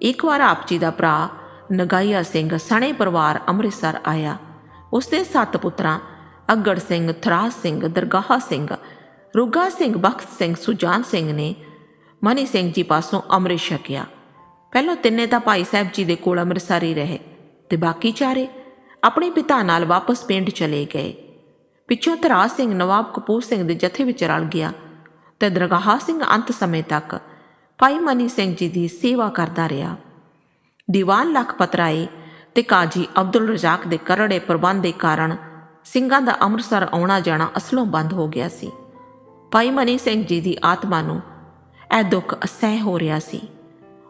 ਇੱਕ ਵਾਰ ਆਪ ਜੀ ਦਾ ਭਰਾ ਨਗਾਈਆ ਸਿੰਘ ਸਣੇ ਪਰਿਵਾਰ ਅੰਮ੍ਰਿਤਸਰ ਆਇਆ। ਉਸ ਦੇ ਸੱਤ ਪੁੱਤਰਾਂ ਅਗੜ ਸਿੰਘ, ਥਰਾਸ ਸਿੰਘ, ਦਰਗਾਹ ਸਿੰਘ, ਰੁਗਾ ਸਿੰਘ, ਬਖਤ ਸਿੰਘ, ਸੁਜਾਨ ਸਿੰਘ ਨੇ ਮਨੀ ਸਿੰਘ ਜੀ ਪਾਸੋਂ ਅੰਮ੍ਰਿਤ ਛਕਿਆ ਪਹਿਲਾਂ ਤਿੰਨੇ ਤਾਂ ਭਾਈ ਸਾਹਿਬ ਜੀ ਦੇ ਕੋਲ ਅੰਮ੍ਰਿਤਸਰ ਹੀ ਰਹੇ ਤੇ ਬਾਕੀ ਚਾਰੇ ਆਪਣੇ ਪਿਤਾ ਨਾਲ ਵਾਪਸ ਪਿੰਡ ਚਲੇ ਗਏ। ਪਿੱਛੋਂ ਧਰਾਜ ਸਿੰਘ, ਨਵਾਬ ਕਪੂਰ ਸਿੰਘ ਦੇ ਜਥੇ ਵਿੱਚ ਰਲ ਗਿਆ। ਤੇ ਦਰਗਾਹ ਸਿੰਘ ਅੰਤ ਸਮੇਂ ਤੱਕ ਭਾਈ ਮਨੀ ਸਿੰਘ ਜੀ ਦੀ ਸੇਵਾ ਕਰਦਾ ਰਿਹਾ। ਦੀਵਾਨ ਲੱਖ ਪਤਰਾਏ ਤੇ ਕਾਜੀ ਅਬਦੁਲ ਰਜ਼ਾਕ ਦੇ ਕਰੜੇ ਪ੍ਰਬੰਧ ਦੇ ਕਾਰਨ ਸਿੰਘਾਂ ਦਾ ਅੰਮ੍ਰਿਤਸਰ ਆਉਣਾ ਜਾਣਾ ਅਸਲੋਂ ਬੰਦ ਹੋ ਗਿਆ ਸੀ। ਭਾਈ ਮਨੀ ਸਿੰਘ ਜੀ ਦੀ ਆਤਮਾ ਨੂੰ ਇਹ ਦੁੱਖ ਅਸਹਿ ਹੋ ਰਿਹਾ ਸੀ।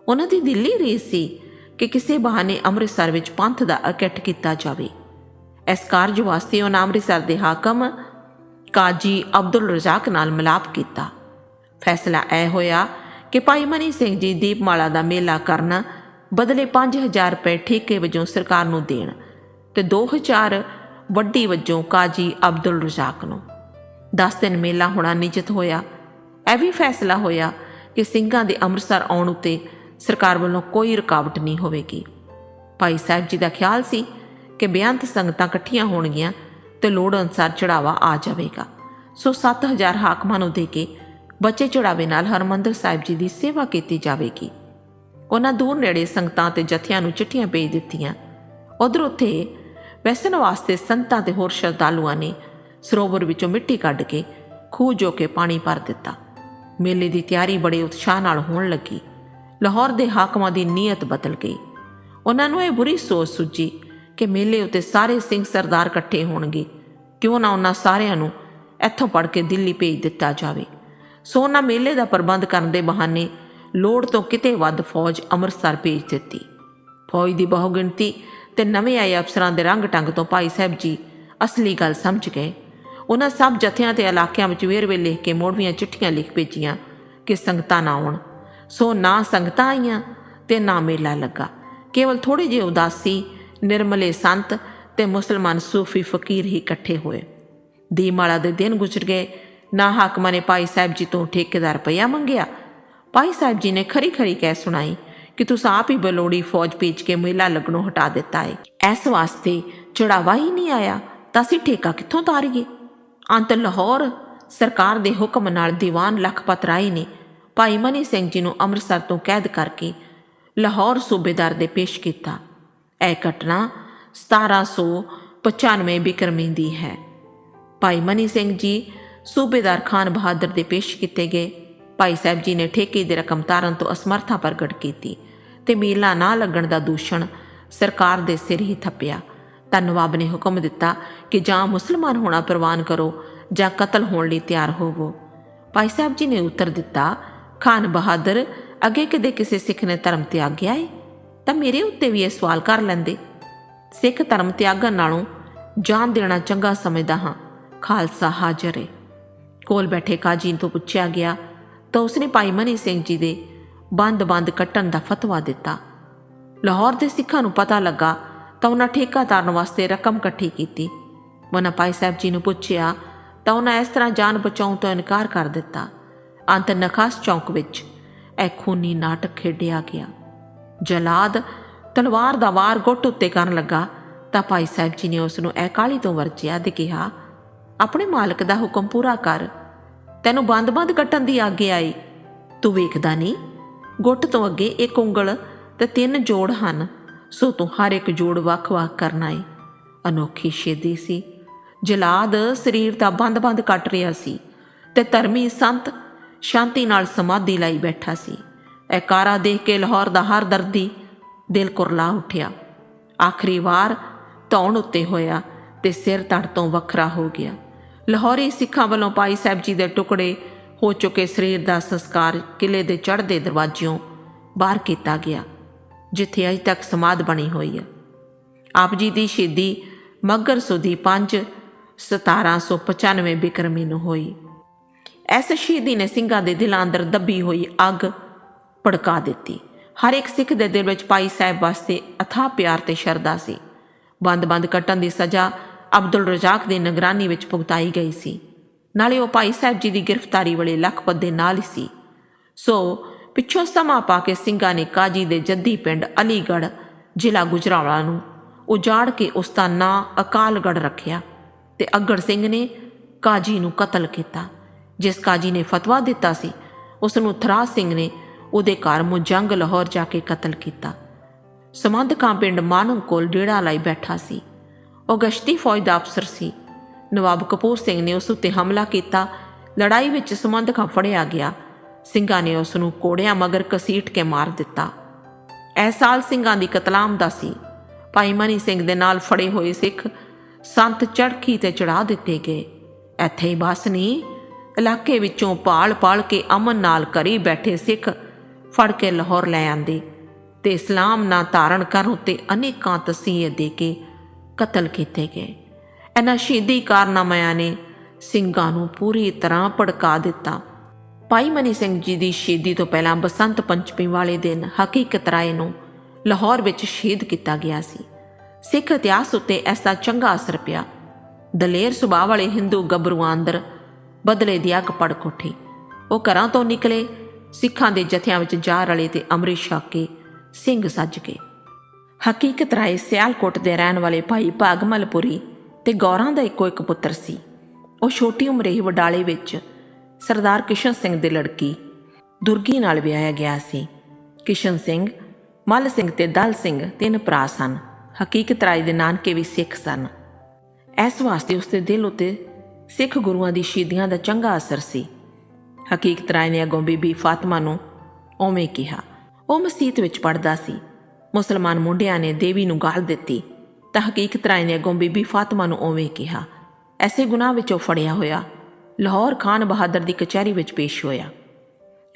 ਉਹਨਾਂ ਦੀ ਦਿੱਲੀ ਰੀਸ ਸੀ ਕਿ ਕਿਸੇ ਬਹਾਨੇ ਅੰਮ੍ਰਿਤਸਰ ਵਿੱਚ ਪੰਥ ਦਾ ਇਕੱਠ ਕੀਤਾ ਜਾਵੇ। ਇਸ ਕਾਰਜ ਵਾਸਤੇ ਉਹਨਾਂ ਅੰਮ੍ਰਿਤਸਰ ਦੇ ਹਾਕਮ ਕਾਜੀ ਅਬਦੁਲ ਰਜ਼ਾਕ ਨਾਲ ਮਿਲਾਪ ਕੀਤਾ। ਫੈਸਲਾ ਇਹ ਹੋਇਆ ਕਿ ਭਾਈ ਮਨੀ ਸਿੰਘ ਜੀ ਦੀਪਮਾਲਾ ਦਾ ਮੇਲਾ ਕਰਨ ਬਦਲੇ 5000 ਰੁਪਏ ਠੇਕੇ ਵਜੋਂ ਸਰਕਾਰ ਨੂੰ ਦੇਣ ਤੇ 2000 ਵੱਡੀ ਵਜੋਂ ਕਾਜੀ ਅਬਦੁਲ ਰਜ਼ਾਕ ਨੂੰ। 10 ਦਿਨ ਮੇਲਾ ਹੋਣਾ ਨਿਸ਼ਚਿਤ ਹੋਇਆ। ਇਹ ਵੀ ਫੈਸਲਾ ਹੋਇਆ ਕਿ ਸਿੰਘਾਂ ਦੇ ਅੰਮ੍ਰਿਤਸਰ ਆਉਣ ਉਤੇ ਸਰਕਾਰ ਵੱਲੋਂ ਕੋਈ ਰੁਕਾਵਟ ਨਹੀਂ ਹੋਵੇਗੀ। ਭਾਈ ਸਾਹਿਬ ਜੀ ਦਾ ਖਿਆਲ ਸੀ ਕਿ ਬੇਅੰਤ ਸੰਗਤਾਂ ਇਕੱਠੀਆਂ ਹੋਣਗੀਆਂ ਤੇ ਲੋੜ ਅਨੁਸਾਰ ਚੜਾਵਾ ਆ ਜਾਵੇਗਾ। ਸੋ 7000 ਹਾਕਮਾਂ ਨੂੰ ਦੇ ਕੇ ਬਚੇ ਚੜਾਵੇ ਨਾਲ ਹਰਮੰਦਰ ਸਾਹਿਬ ਜੀ ਦੀ ਸੇਵਾ ਕੀਤੀ ਜਾਵੇਗੀ। ਉਹਨਾਂ ਦੂਰ ਨੇੜੇ ਸੰਗਤਾਂ ਤੇ ਜਥਿਆਂ ਨੂੰ ਚਿੱਠੀਆਂ ਭੇਜ ਦਿੱਤੀਆਂ। ਉਧਰ ਉੱਥੇ ਵੈਸਣ ਵਾਸਤੇ ਸੰਤਾਂ ਤੇ ਹੋਰ ਸ਼ਰਧਾਲੂਆਂ ਨੇ ਸਰੋਵਰ ਵਿੱਚੋਂ ਮਿੱਟੀ ਕੱਢ ਕੇ ਖੂਹ ਜੋ ਕੇ ਪਾਣੀ ਭਰ ਦਿੱਤਾ। ਮੇਲੇ ਦੀ ਤਿਆਰੀ ਬੜੇ ਉਤਸ਼ਾਹ ਨਾਲ ਹੋਣ ਲੱਗੀ। ਲਾਹੌਰ ਦੇ ਹਾਕਮਾਂ ਦੀ ਨੀਅਤ ਬਦਲ ਗਈ। ਉਹਨਾਂ ਨੂੰ ਇਹ ਬੁਰੀ ਸੋਚ ਸੁੱਜੀ ਕਿ ਮੇਲੇ ਉਤੇ ਸਾਰੇ ਸਿੰਘ ਸਰਦਾਰ ਇਕੱਠੇ ਹੋਣਗੇ। ਕਿਉਂ ਨਾ ਉਹਨਾਂ ਸਾਰਿਆਂ ਨੂੰ ਇੱਥੋਂ ਪੜ ਕੇ ਦਿੱਲੀ ਭੇਜ ਦਿੱਤਾ ਜਾਵੇ। ਸੋ ਉਹਨਾਂ ਮੇਲੇ ਦਾ ਪ੍ਰਬੰਧ ਕਰਨ ਦੇ ਬਹਾਨੇ ਲੋੜ ਤੋਂ ਕਿਤੇ ਵੱਧ ਫੌਜ ਅੰਮ੍ਰਿਤਸਰ ਭੇਜ ਦਿੱਤੀ। ਫੌਜ ਦੀ ਬਹੁਗਿਣਤੀ ਤੇ ਨਵੇਂ ਆਏ ਅਫਸਰਾਂ ਦੇ ਰੰਗ ਟੰਗ ਤੋਂ ਭਾਈ ਸਾਹਿਬ ਜੀ ਅਸਲੀ ਗੱਲ ਸਮਝ ਗਏ। ਉਹਨਾਂ ਸਭ ਜਥਿਆਂ ਤੇ ਇਲਾਕਿਆਂ ਵਿੱਚ ਵੇਰਵੇ ਲਿਖ ਕੇ ਮੋੜਵੀਆਂ ਚਿੱਠੀਆਂ ਲਿਖ ਭੇਜੀਆਂ ਕਿ ਸੰਗਤਾਂ ਨਾ ਆਉਣ। ਸੋ ਨਾ ਸੰਗਤਾਂ ਆਈਆਂ ਤੇ ਨਾ ਮੇਲਾ ਲੱਗਾ। ਕੇਵਲ ਥੋੜੇ ਜਿਹੀ ਉਦਾਸੀ ਨਿਰਮਲੇ ਸੰਤ ਤੇ ਮੁਸਲਮਾਨ ਸੂਫੀ ਫਕੀਰ ਹੀ ਇਕੱਠੇ ਹੋਏ। ਦੀਮਾਲਾ ਦੇ ਦਿਨ ਗੁਜ਼ਰ ਗਏ। ਨਾ ਹਾਕਮਾਂ ਨੇ ਭਾਈ ਸਾਹਿਬ ਜੀ ਤੋਂ ਠੇਕੇਦਾਰ ਰੁਪਈਆ ਮੰਗਿਆ। ਭਾਈ ਸਾਹਿਬ ਜੀ ਨੇ ਖਰੀ ਖਰੀ ਕਹਿ ਸੁਣਾਈ ਕਿ ਤੁਸੀਂ ਆਪ ਹੀ ਬਲੋੜੀ ਫੌਜ ਭੇਜ ਕੇ ਮੇਲਾ ਲੱਗਣੋਂ ਹਟਾ ਦਿੱਤਾ ਹੈ ਇਸ ਵਾਸਤੇ ਚੜਾਵਾ ਹੀ ਨਹੀਂ ਆਇਆ। ਤਾਂ ਅਸੀਂ ਠੇਕਾ ਕਿੱਥੋਂ ਤਾਰੀਏ? ਅੰਤ ਲਾਹੌਰ ਸਰਕਾਰ ਦੇ ਹੁਕਮ ਨਾਲ ਦੀਵਾਨ ਲਖਪਤ ਰਾਏ ਨੇ ਭਾਈ ਮਨੀ ਸਿੰਘ ਜੀ ਨੂੰ ਅੰਮ੍ਰਿਤਸਰ ਤੋਂ ਕੈਦ ਕਰਕੇ ਲਾਹੌਰ ਸੂਬੇਦਾਰ ਦੇ ਪੇਸ਼ ਕੀਤਾ। ਇਹ ਘਟਨਾ 1795 ਬਿਕਰਮੀ ਦੀ ਹੈ। ਭਾਈ ਮਨੀ ਸਿੰਘ ਜੀ ਸੂਬੇਦਾਰ ਖਾਨ ਬਹਾਦਰ ਦੇ ਪੇਸ਼ ਕੀਤੇ ਗਏ। ਭਾਈ ਸਾਹਿਬ ਜੀ ਨੇ ਠੇਕੇ ਦੀ ਰਕਮ ਤਾਰਨ ਤੋਂ ਅਸਮਰਥਾ ਪ੍ਰਗਟ ਕੀਤੀ ਤੇ ਮੇਲਾ ਨਾ ਲੱਗਣ ਦਾ ਦੂਸ਼ਣ ਸਰਕਾਰ ਦੇ ਸਿਰ ਹੀ ਥੱਪਿਆ। ਤਾਂ ਨਵਾਬ ਨੇ ਹੁਕਮ ਦਿੱਤਾ ਕਿ ਜਾਂ ਮੁਸਲਮਾਨ ਹੋਣਾ ਪ੍ਰਵਾਨ ਕਰੋ ਜਾਂ ਕਤਲ ਹੋਣ ਲਈ ਤਿਆਰ ਹੋਵੋ। ਭਾਈ ਸਾਹਿਬ ਜੀ ਨੇ ਉੱਤਰ ਦਿੱਤਾ, ਖਾਨ ਬਹਾਦਰ, ਅੱਗੇ ਕਦੇ ਕਿਸੇ ਸਿੱਖ ਨੇ ਧਰਮ ਤਿਆਗਿਆ ਏ? ਤਾਂ ਮੇਰੇ ਉੱਤੇ ਵੀ ਇਹ ਸਵਾਲ ਕਰ ਲੈਂਦੇ। ਸਿੱਖ ਧਰਮ ਤਿਆਗਣ ਨਾਲੋਂ ਜਾਨ ਦੇਣਾ ਚੰਗਾ ਸਮਝਦਾ ਹਾਂ। ਖਾਲਸਾ ਹਾਜ਼ਰ ਏ। ਕੋਲ ਬੈਠੇ ਕਾਜੀ ਤੋਂ ਪੁੱਛਿਆ ਗਿਆ ਤਾਂ ਉਸਨੇ ਭਾਈ ਮਨੀ ਸਿੰਘ ਜੀ ਦੇ ਬੰਦ-ਬੰਦ ਕੱਟਣ ਦਾ ਫਤਵਾ ਦਿੱਤਾ। ਲਾਹੌਰ ਦੇ ਸਿੱਖਾਂ ਨੂੰ ਪਤਾ ਲੱਗਾ ਤਾਂ ਉਹਨਾਂ ਠੇਕਾ ਤਾਰਨ ਵਾਸਤੇ ਰਕਮ ਇਕੱਠੀ ਕੀਤੀ। ਉਹਨਾਂ ਭਾਈ ਸਾਹਿਬ ਜੀ ਨੂੰ ਪੁੱਛਿਆ ਤਾਂ ਉਹਨਾਂ ਇਸ ਤਰ੍ਹਾਂ ਜਾਨ ਬਚਾਉਣ ਤੋਂ ਇਨਕਾਰ ਕਰ ਦਿੱਤਾ। ਅੰਤ ਨਖਾਸ ਚੌਂਕ ਵਿੱਚ ਇਹ ਖੂਨੀ ਨਾਟਕ ਖੇਡਿਆ ਗਿਆ। ਜਲਾਦ ਤਲਵਾਰ ਦਾ ਵਾਰ ਗੁੱਟ ਉੱਤੇ ਕਰਨ ਲੱਗਾ, ਤਾਂ ਭਾਈ ਸਾਹਿਬ ਜੀ ਨੇ ਉਸ ਨੂੰ ਇਹ ਕਾਲੀ ਤੋਂ ਵਰਜਿਆ ਤੇ ਕਿਹਾ, ਆਪਣੇ ਮਾਲਕ ਦਾ ਹੁਕਮ ਪੂਰਾ ਕਰ। ਤੈਨੂੰ ਬੰਦ-ਬੰਦ ਕੱਟਣ ਦੀ ਆਗਿਆ ਆਈ। ਤੂੰ ਵੇਖਦਾ ਨਹੀਂ? ਗੁੱਟ ਤੋਂ ਅੱਗੇ ਇੱਕ ਉਂਗਲ ਤੇ ਤਿੰਨ ਜੋੜ ਹਨ, ਸੋ ਤੂੰ ਹਰ ਇੱਕ ਜੋੜ ਵੱਖ-ਵੱਖ ਕਰਨਾ ਏ ਅਨੋਖੀ ਸ਼ੇਦੀ ਸੀ। ਜਲਾਦ ਸਰੀਰ ਦਾ ਬੰਦ-ਬੰਦ ਕੱਟ ਰਿਹਾ ਸੀ ਤੇ ਧਰਮੀ ਸੰਤ ਸ਼ਾਂਤੀ ਨਾਲ ਸਮਾਧੀ ਲਈ ਬੈਠਾ ਸੀ। ਇਹ ਕਾਰਾ ਦੇਖ ਕੇ ਲਾਹੌਰ ਦਾ ਹਰ ਦਰਦੀ ਦਿਲ ਕੁਰਲਾ ਉੱਠਿਆ। ਆਖਰੀ ਵਾਰ ਧੌਣ ਉੱਤੇ ਹੋਇਆ ਤੇ ਸਿਰ ਧੜ ਤੋਂ ਵੱਖਰਾ ਹੋ ਗਿਆ। ਲਾਹੌਰੀ ਸਿੱਖਾਂ ਵੱਲੋਂ ਭਾਈ ਸਾਹਿਬ ਜੀ ਦੇ ਟੁਕੜੇ ਹੋ ਚੁੱਕੇ ਸਰੀਰ ਦਾ ਸੰਸਕਾਰ ਕਿਲੇ ਦੇ ਚੜ੍ਹਦੇ ਦਰਵਾਜ਼ਿਓਂ ਬਾਹਰ ਕੀਤਾ ਗਿਆ, ਜਿੱਥੇ ਅਜ ਤੱਕ ਸਮਾਧ ਬਣੀ ਹੋਈ ਹੈ। ਆਪ ਜੀ ਦੀ ਸ਼ਹੀਦੀ ਮੱਗਰ ਸੁਦੀ 5 1795 ਬਿਕਰਮੀ ਨੂੰ ਹੋਈ। ਐਸ ਸ਼ਹੀਦੀ ਨੇ ਸਿੰਘਾਂ ਦੇ ਦਿਲਾਂ ਅੰਦਰ ਦੱਬੀ ਹੋਈ ਅੱਗ ਭੜਕਾ ਦਿੱਤੀ। ਹਰ ਇੱਕ ਸਿੱਖ ਦੇ ਦਿਲ ਵਿੱਚ ਭਾਈ ਸਾਹਿਬ ਵਾਸਤੇ ਅਥਾਹ ਪਿਆਰ ਤੇ ਸ਼ਰਧਾ ਸੀ। ਬੰਦ-ਬੰਦ ਕੱਟਣ ਦੀ ਸਜ਼ਾ ਅਬਦੁਲ ਰਜ਼ਾਕ ਦੀ ਨਿਗਰਾਨੀ ਵਿੱਚ ਭੁਗਤਾਈ ਗਈ ਸੀ। ਨਾਲੇ ਉਹ ਭਾਈ ਸਾਹਿਬ ਜੀ ਦੀ ਗ੍ਰਿਫਤਾਰੀ ਵੇਲੇ ਲਖਪਤ ਦੇ ਨਾਲ ਹੀ ਸੀ। ਸੋ ਪਿੱਛੋਂ ਸਮਾਂ ਪਾ ਕੇ ਸਿੰਘਾਂ ਨੇ ਕਾਜੀ ਦੇ ਜੱਦੀ ਪਿੰਡ ਅਲੀਗੜ੍ਹ, ਜ਼ਿਲ੍ਹਾ ਗੁਜਰਾਵਾਲਾ ਨੂੰ ਉਜਾੜ ਕੇ ਉਸ ਦਾ ਨਾਂ ਅਕਾਲਗੜ੍ਹ ਰੱਖਿਆ ਤੇ ਅਗੜ ਸਿੰਘ ਨੇ ਕਾਜੀ ਨੂੰ ਕਤਲ ਕੀਤਾ। ਜਿਸ ਕਾਜੀ ਨੇ ਫਤਵਾ ਦਿੱਤਾ ਸੀ, ਉਸ ਨੂੰ ਥਰਾਜ ਸਿੰਘ ਨੇ ਉਹਦੇ ਘਰ ਮੂੰ ਜੰਗ ਲਾਹੌਰ ਜਾ ਕੇ ਕਤਲ ਕੀਤਾ। ਸਮੰਦ ਕਾਂ ਪਿੰਡ ਮਾਨਮ ਕੋਲ ਡੇੜਾ ਲਾਈ ਬੈਠਾ ਸੀ। ਉਹ ਗਸ਼ਤੀ ਫੌਜ ਦਾ ਅਫਸਰ ਸੀ। ਨਵਾਬ ਕਪੂਰ ਸਿੰਘ ਨੇ ਉਸ ਉੱਤੇ ਹਮਲਾ ਕੀਤਾ। ਲੜਾਈ ਵਿੱਚ ਸਮੰਦ ਕਾਂ ਫੜਿਆ ਗਿਆ। ਸਿੰਘਾਂ ਨੇ ਉਸ ਨੂੰ ਕੋੜਿਆਂ ਮਗਰ ਕਸੀਟ ਕੇ ਮਾਰ ਦਿੱਤਾ। ਇਹ ਸਾਲ ਸਿੰਘਾਂ ਦੀ ਕਤਲਾਮ ਦਾ ਸੀ। ਭਾਈ ਮਨੀ ਸਿੰਘ ਦੇ ਨਾਲ ਫੜੇ ਹੋਏ ਸਿੱਖ ਸੰਤ ਚੜਖੀ ਤੇ ਚੜਾ ਦਿੱਤੇ ਗਏ। ਇੱਥੇ ਹੀ ਬਸ ਨਹੀਂ ਇਲਾਕੇ ਵਿੱਚੋਂ ਪਾਲ-ਪਾਲ ਕੇ ਅਮਨ ਨਾਲ ਕਰੀ ਬੈਠੇ ਸਿੱਖ ਫੜ ਕੇ ਲਾਹੌਰ ਲੈ ਆਂਦੇ ਤੇ ਇਸਲਾਮ ਨਾ ਧਾਰਨ ਕਰਨ ਉੱਤੇ ਅਨੇਕਾਂ ਤਸੀਹੇ ਦੇ ਕੇ ਕਤਲ ਕੀਤੇ ਗਏ। ਇਹਨਾਂ ਸ਼ਹੀਦੀ ਕਾਰਨਾਮਿਆਂ ਨੇ ਸਿੰਘਾਂ ਨੂੰ ਪੂਰੀ ਤਰ੍ਹਾਂ ਭੜਕਾ ਦਿੱਤਾ। ਭਾਈ ਮਨੀ ਸਿੰਘ ਜੀ ਦੀ ਸ਼ਹੀਦੀ ਤੋਂ ਪਹਿਲਾਂ ਬਸੰਤ ਪੰਚਮੀ ਵਾਲੇ ਦਿਨ ਹਕੀਕਤ ਰਾਏ ਨੂੰ ਲਾਹੌਰ ਵਿੱਚ ਸ਼ਹੀਦ ਕੀਤਾ ਗਿਆ ਸੀ। ਸਿੱਖ ਇਤਿਹਾਸ ਉੱਤੇ ਐਸਾ ਚੰਗਾ ਅਸਰ ਪਿਆ। ਦਲੇਰ ਸੁਭਾਅ ਵਾਲੇ ਹਿੰਦੂ ਗੱਭਰੂਆਂ ਅੰਦਰ ਬਦਲੇ ਦੀ ਅੱਗ ਪੜਕ ਉੱਠੀ ਉਹ ਘਰਾਂ ਤੋਂ ਨਿਕਲੇ ਸਿੱਖਾਂ ਦੇ ਜਥਿਆਂ ਵਿੱਚ ਜਾ ਰਲੇ ਤੇ ਅੰਮ੍ਰਿਤ ਛਕ ਕੇ ਸਿੰਘ ਸੱਜ ਗਏ। ਹਕੀਕਤ ਰਾਏ ਸਿਆਲਕੋਟ ਦੇ ਰਹਿਣ ਵਾਲੇ ਭਾਈ ਭਾਗਮਲਪੁਰੀ ਤੇ ਗੌਰਾਂ ਦਾ ਇੱਕੋ ਇੱਕ ਪੁੱਤਰ ਸੀ। ਉਹ ਛੋਟੀ ਉਮਰੇ ਹੀ ਵਡਾਲੇ ਵਿੱਚ ਸਰਦਾਰ ਕਿਸ਼ਨ ਸਿੰਘ ਦੇ ਲੜਕੀ ਦੁਰਗੀ ਨਾਲ ਵਿਆਹਿਆ ਗਿਆ ਸੀ। ਕਿਸ਼ਨ ਸਿੰਘ, ਮੱਲ ਸਿੰਘ ਤੇ ਦਲ ਸਿੰਘ ਤਿੰਨ ਭਰਾ ਸਨ। ਹਕੀਕਤ ਰਾਏ ਦੇ ਨਾਨਕੇ ਵੀ ਸਿੱਖ ਸਨ। ਇਸ ਵਾਸਤੇ ਉਸਦੇ ਦਿਲ ਉਤੇ ਸਿੱਖ ਗੁਰੂਆਂ ਦੀ ਸ਼ਹੀਦੀਆਂ ਦਾ ਚੰਗਾ ਅਸਰ ਸੀ। ਹਕੀਕਤ ਰਾਏ ਨੇ ਅਗੋਂ ਬੀਬੀ ਫਾਤਮਾ ਨੂੰ ਓਵੇਂ ਕਿਹਾ। ਉਹ ਮਸਜਿਦ ਵਿੱਚ ਪੜਦਾ ਸੀ। ਮੁਸਲਮਾਨ ਮੁੰਡਿਆਂ ਨੇ ਦੇਵੀ ਨੂੰ ਗਾਲ ਦਿੱਤੀ। ਤਾਂ ਹਕੀਕਤ ਰਾਏ ਨੇ ਅਗੋਂ ਬੀਬੀ ਫਾਤਿਮਾ ਨੂੰ ਓਵੇਂ ਕਿਹਾ। ਐਸੇ ਗੁਨਾਹ ਵਿੱਚੋਂ ਫੜਿਆ ਹੋਇਆ। ਲਾਹੌਰ ਖਾਨ ਬਹਾਦਰ ਦੀ ਕਚਹਿਰੀ ਵਿੱਚ ਪੇਸ਼ ਹੋਇਆ।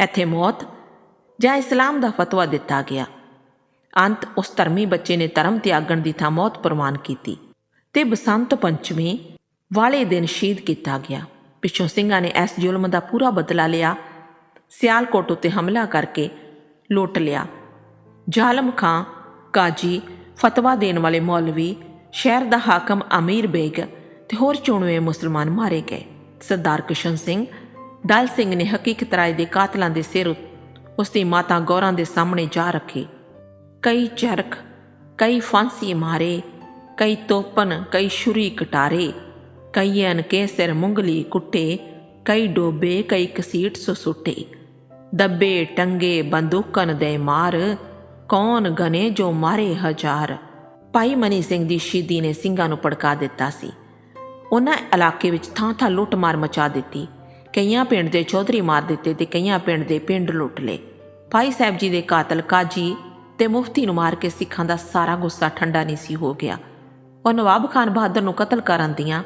ਇੱਥੇ ਮੌਤ ਜਾਂ ਇਸਲਾਮ ਦਾ ਫਤਵਾ ਦਿੱਤਾ ਗਿਆ। ਅੰਤ ਉਸ ਧਰਮੀ ਬੱਚੇ ਨੇ ਧਰਮ ਤਿਆਗਣ ਦੀ ਥਾਂ ਮੌਤ ਪ੍ਰਮਾਨ ਕੀਤੀ ਤੇ ਬਸੰਤ ਪੰਚਮੀ ਵਾਲੇ ਦਿਨ ਸ਼ਹੀਦ ਕੀਤਾ ਗਿਆ। ਪਿੱਛੋਂ ਸਿੰਘਾਂ ਨੇ ਇਸ ਜ਼ੁਲਮ ਦਾ ਪੂਰਾ ਬਦਲਾ ਲਿਆ। ਸਿਆਲਕੋਟ ਉੱਤੇ ਹਮਲਾ ਕਰਕੇ ਲੁੱਟ ਲਿਆ। ਜ਼ਾਲਮ ਖਾਂ, ਕਾਜੀ, ਫਤਵਾ ਦੇਣ ਵਾਲੇ ਮੌਲਵੀ, ਸ਼ਹਿਰ ਦਾ ਹਾਕਮ ਅਮੀਰ ਬੇਗ ਤੇ ਹੋਰ ਚੁਣਵੇਂ ਮੁਸਲਮਾਨ ਮਾਰੇ ਗਏ। ਸਰਦਾਰ ਕਿਸ਼ਨ ਸਿੰਘ, ਦਲ ਸਿੰਘ ਨੇ ਹਕੀਕਤ ਰਾਏ ਦੇ ਕਾਤਲਾਂ ਦੇ ਸਿਰ ਉਸ ਦੀ ਮਾਤਾ ਗੌਰਾਂ ਦੇ ਸਾਹਮਣੇ ਜਾ ਰੱਖੇ। ਕਈ ਚਰਖ, ਕਈ ਫਾਂਸੀ ਮਾਰੇ, ਕਈ ਤੋਪਨ, ਕਈ ਛੁਰੀ ਕਟਾਰੇ ਕਈਆਂ ਕੇ ਸਿਰ ਮੁੰਗਲੀ ਕੁੱਟੇ, ਕਈ ਡੋਬੇ, ਕਈ ਕਸੀਟ ਸੋ ਸੁੱਟੇ। ਦੱਬੇ ਟੰਗੇ ਬੰਦੂਕਨ ਦੇ ਮਾਰ, ਕੌਣ ਗਨੇ ਜੋ ਮਾਰੇ ਹਜ਼ਾਰ। ਭਾਈ ਮਨੀ ਸਿੰਘ ਦੀ ਸ਼ਹੀਦੀ ਨੇ ਸਿੰਘਾਂ ਨੂੰ ਪੜਕਾ ਦਿੱਤਾ ਸੀ। ਉਹਨਾਂ ਇਲਾਕੇ ਵਿੱਚ ਥਾਂ ਥਾਂ ਲੁੱਟ ਮਾਰ ਮਚਾ ਦਿੱਤੀ। ਕਈਆਂ ਪਿੰਡ ਦੇ ਚੌਧਰੀ ਮਾਰ ਦਿੱਤੇ ਤੇ ਕਈਆਂ ਪਿੰਡ ਦੇ ਪਿੰਡ ਲੁੱਟ ਲਏ। ਭਾਈ ਸਾਹਿਬ ਜੀ ਦੇ ਕਾਤਲ ਕਾਜੀ ਤੇ ਮੁਫਤੀ ਨੂੰ ਮਾਰ ਕੇ ਸਿੱਖਾਂ ਦਾ ਸਾਰਾ ਗੁੱਸਾ ਠੰਡਾ ਨਹੀਂ ਸੀ ਹੋ ਗਿਆ। ਉਹ ਨਵਾਬ ਖਾਨ ਬਹਾਦਰ ਨੂੰ ਕਤਲ ਕਰਨ ਦੀਆਂ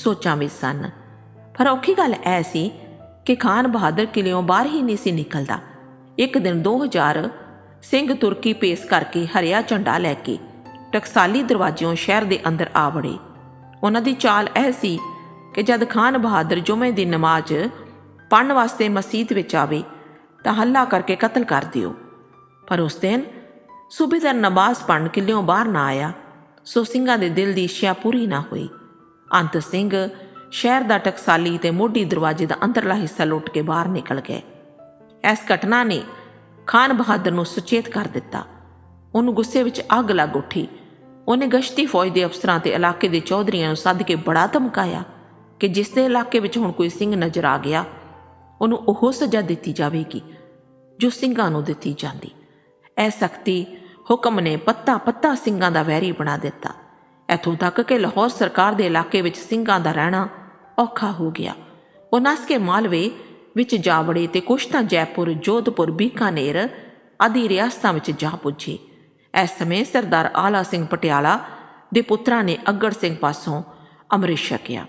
ਸੋਚਾਂ ਵਿੱਚ ਸਨ। ਪਰ ਔਖੀ ਗੱਲ ਐ ਸੀ ਕਿ ਖਾਨ ਬਹਾਦਰ ਕਿਲਿਓਂ ਬਾਹਰ ਹੀ ਨਹੀਂ ਸੀ ਨਿਕਲਦਾ। ਇੱਕ ਦਿਨ 2000 ਸਿੰਘ ਤੁਰਕੀ ਪੇਸ਼ ਕਰਕੇ ਹਰਿਆ ਝੰਡਾ ਲੈ ਕੇ ਟਕਸਾਲੀ ਦਰਵਾਜ਼ਿਓਂ ਸ਼ਹਿਰ ਦੇ ਅੰਦਰ ਆ ਵੜੇ। ਉਹਨਾਂ ਦੀ ਚਾਲ ਇਹ ਸੀ ਕਿ ਜਦ ਖਾਨ ਬਹਾਦਰ ਜੁਮੇ ਦੀ ਨਮਾਜ਼ ਪੜਨ ਵਾਸਤੇ ਮਸਜਿਦ ਵਿੱਚ ਆਵੇ ਤਾਂ ਹੱਲਾ ਕਰਕੇ ਕਤਲ ਕਰ ਦਿਓ। ਪਰ ਉਸ ਦਿਨ ਸੂਬੇਦਾਰ ਨਮਾਜ਼ ਪੜਨ ਕਿਲਿਓਂ ਬਾਹਰ ਨਾ ਆਇਆ, ਸੋ ਸਿੰਘਾਂ ਦੇ ਦਿਲ ਦੀ ਇੱਛਾ ਪੂਰੀ ਨਾ ਹੋਈ। ਅੰਤ ਸਿੰਘ ਸ਼ਹਿਰ ਦਾ ਟਕਸਾਲੀ ਤੇ ਮੋਢੀ ਦਰਵਾਜ਼ੇ ਦਾ ਅੰਦਰਲਾ ਹਿੱਸਾ ਲੁੱਟ ਕੇ ਬਾਹਰ ਨਿਕਲ ਗਏ। ਇਸ ਘਟਨਾ ਨੇ ਖਾਨ ਬਹਾਦਰ ਨੂੰ ਸੁਚੇਤ ਕਰ ਦਿੱਤਾ। ਉਹਨੂੰ ਗੁੱਸੇ ਵਿੱਚ ਅੱਗ ਲੱਗ ਉੱਠੀ। ਉਹਨੇ ਗਸ਼ਤੀ ਫੌਜ ਦੇ ਅਫਸਰਾਂ ਤੇ ਇਲਾਕੇ ਦੇ ਚੌਧਰੀਆਂ ਨੂੰ ਸੱਦ ਕੇ ਬੜਾ ਧਮਕਾਇਆ ਕਿ ਜਿਸ ਦੇ ਇਲਾਕੇ ਵਿੱਚ ਹੁਣ ਕੋਈ ਸਿੰਘ ਨਜ਼ਰ ਆ ਗਿਆ, ਉਹਨੂੰ ਉਹ ਸਜ਼ਾ ਦਿੱਤੀ ਜਾਵੇਗੀ, ਜੋ ਸਿੰਘਾਂ ਨੂੰ ਦਿੱਤੀ ਜਾਂਦੀ। ਇਹ ਸਖਤੀ ਹੁਕਮ ਨੇ ਪੱਤਾ ਪੱਤਾ ਸਿੰਘਾਂ ਦਾ ਵੈਰੀ ਬਣਾ ਦਿੱਤਾ। ਇੱਥੋਂ ਤੱਕ ਕਿ ਲਾਹੌਰ ਸਰਕਾਰ ਦੇ ਇਲਾਕੇ ਵਿੱਚ ਸਿੰਘਾਂ ਦਾ ਰਹਿਣਾ ਔਖਾ ਹੋ ਗਿਆ। ਉਹ ਨਸ ਕੇ ਮਾਲਵੇ ਵਿੱਚ ਜਾ ਵੜੇ ਤੇ ਕੁਛ ਤਾਂ ਜੈਪੁਰ, ਜੋਧਪੁਰ, ਬੀਕਾਨੇਰ ਆਦਿ ਰਿਆਸਤਾਂ ਵਿੱਚ ਜਾ ਪੁੱਜੇ। ਇਸ ਸਮੇਂ ਸਰਦਾਰ ਆਲਾ ਸਿੰਘ ਪਟਿਆਲਾ ਦੇ ਪੁੱਤਰਾਂ ਨੇ ਅੱਗੜ ਸਿੰਘ ਪਾਸੋਂ ਅੰਮ੍ਰਿਤ ਛਕਿਆ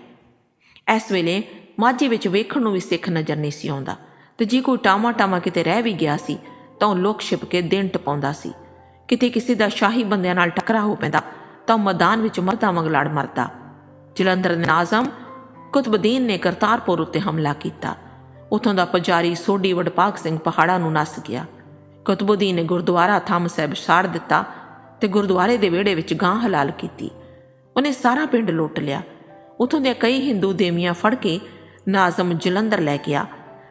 ਇਸ ਵੇਲੇ ਮਾਝੇ ਵਿੱਚ ਵੇਖਣ ਨੂੰ ਵੀ ਸਿੱਖ ਨਜ਼ਰ ਨਹੀਂ ਸੀ ਆਉਂਦਾ ਤੇ ਜੇ ਕੋਈ ਟਾਮਾ ਟਾਮਾ ਕਿਤੇ ਰਹਿ ਵੀ ਗਿਆ ਸੀ ਤਾਂ ਉਹ ਲੋਕ ਛਿਪ ਕੇ ਦਿਨ ਟਪਾਉਂਦਾ ਸੀ। ਕਿਤੇ ਕਿਸੇ ਦਾ ਸ਼ਾਹੀ ਬੰਦਿਆਂ ਨਾਲ ਟਕਰਾ ਹੋ ਪੈਂਦਾ ਤਾਂ ਉਹ ਮੈਦਾਨ ਵਿੱਚ ਮਰਦਾ ਵਾਂਗ ਮਰਦਾ। ਜਲੰਧਰ ਦੇ ਨਾਜ਼ਮ ਕੁਤਬਦੀਨ ਨੇ ਕਰਤਾਰਪੁਰ ਉੱਤੇ ਹਮਲਾ ਕੀਤਾ। ਉਥੋਂ ਦਾ ਪੁਜਾਰੀ ਸੋਢੀ ਵਡਭਾਗ ਸਿੰਘ ਪਹਾੜਾਂ ਨੂੰ ਨੱਸ ਗਿਆ। ਕੁਤਬਦੀਨ ਨੇ ਗੁਰਦੁਆਰਾ ਥੰਮ ਸਾਹਿਬ ਸਾੜ ਦਿੱਤਾ ਤੇ ਗੁਰਦੁਆਰੇ ਦੇ ਵਿਹੜੇ ਵਿੱਚ ਗਾਂ ਹਲਾਲ ਕੀਤੀ। ਉਹਨੇ ਸਾਰਾ ਪਿੰਡ ਲੁੱਟ ਲਿਆ। ਉਥੋਂ ਦੇ ਕਈ ਹਿੰਦੂ ਦੇਵੀਆਂ ਫੜ ਕੇ ਨਾਜ਼ਮ ਜਲੰਧਰ ਲੈ ਗਿਆ।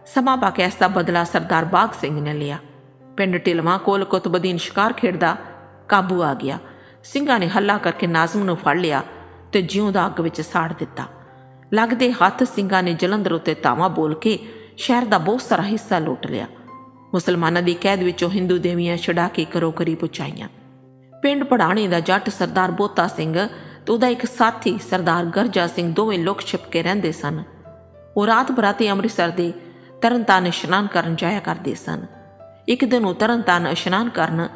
ਸਮਾਂ ਪਾ ਕੇ ਇਸ ਦਾ ਬਦਲਾ ਸਰਦਾਰ ਬਾਗ ਸਿੰਘ ਨੇ ਲਿਆ। ਪਿੰਡ ਟਿਲਵਾ ਕੋਲ ਕੁਤਬਦੀਨ ਸ਼ਿਕਾਰ ਖੇਡਦਾ ਕਾਬੂ ਆ ਗਿਆ। ਸਿੰਘਾਂ ਨੇ ਹੱਲਾ ਕਰਕੇ ਨਾਜ਼ਮ ਨੂੰ ਫੜ ਲਿਆ ਤੇ ਜਿਉਂ ਦਾ ਅੱਗ ਵਿੱਚ ਸਾੜ ਦਿੱਤਾ। ਲੱਗਦੇ ਹੱਥ ਸਿੰਘਾਂ ਨੇ ਜਲੰਧਰ ਉੱਤੇ ਤਾਵਾ ਬੋਲ ਕੇ ਸ਼ਹਿਰ ਦਾ ਬਹੁਤ ਸਾਰਾ ਹਿੱਸਾ ਲੁੱਟ ਲਿਆ। ਮੁਸਲਮਾਨਾਂ ਦੀ ਕੈਦ ਵਿੱਚੋਂ ਹਿੰਦੂ ਦੇਵੀਆਂ ਛਡਾ ਕੇ ਕਰੋ ਕਰੀ ਪੁਚਾਈਆਂ ਪਿੰਡ ਪੜਾਣੇ ਦਾ ਜੱਟ ਸਰਦਾਰ ਬੋਤਾ ਸਿੰਘ ਤੇ ਉਹਦਾ ਇੱਕ ਸਾਥੀ ਸਰਦਾਰ ਗਰਜਾ ਸਿੰਘ ਦੋਵੇਂ ਲੋਕ ਛਿਪ ਕੇ ਰਹਿੰਦੇ ਸਨ। ਉਹ ਰਾਤ ਬਰਾਤੇ ਅੰਮ੍ਰਿਤਸਰ ਦੇ ਤਰਨਤਾਰਨ ਇਸ਼ਨਾਨ ਕਰਨ ਜਾਇਆ ਕਰਦੇ ਸਨ। ਇੱਕ ਦਿਨ ਉਹ ਤਰਨਤਾਰਨ ਇਸ਼ਨਾਨ ਕਰਨ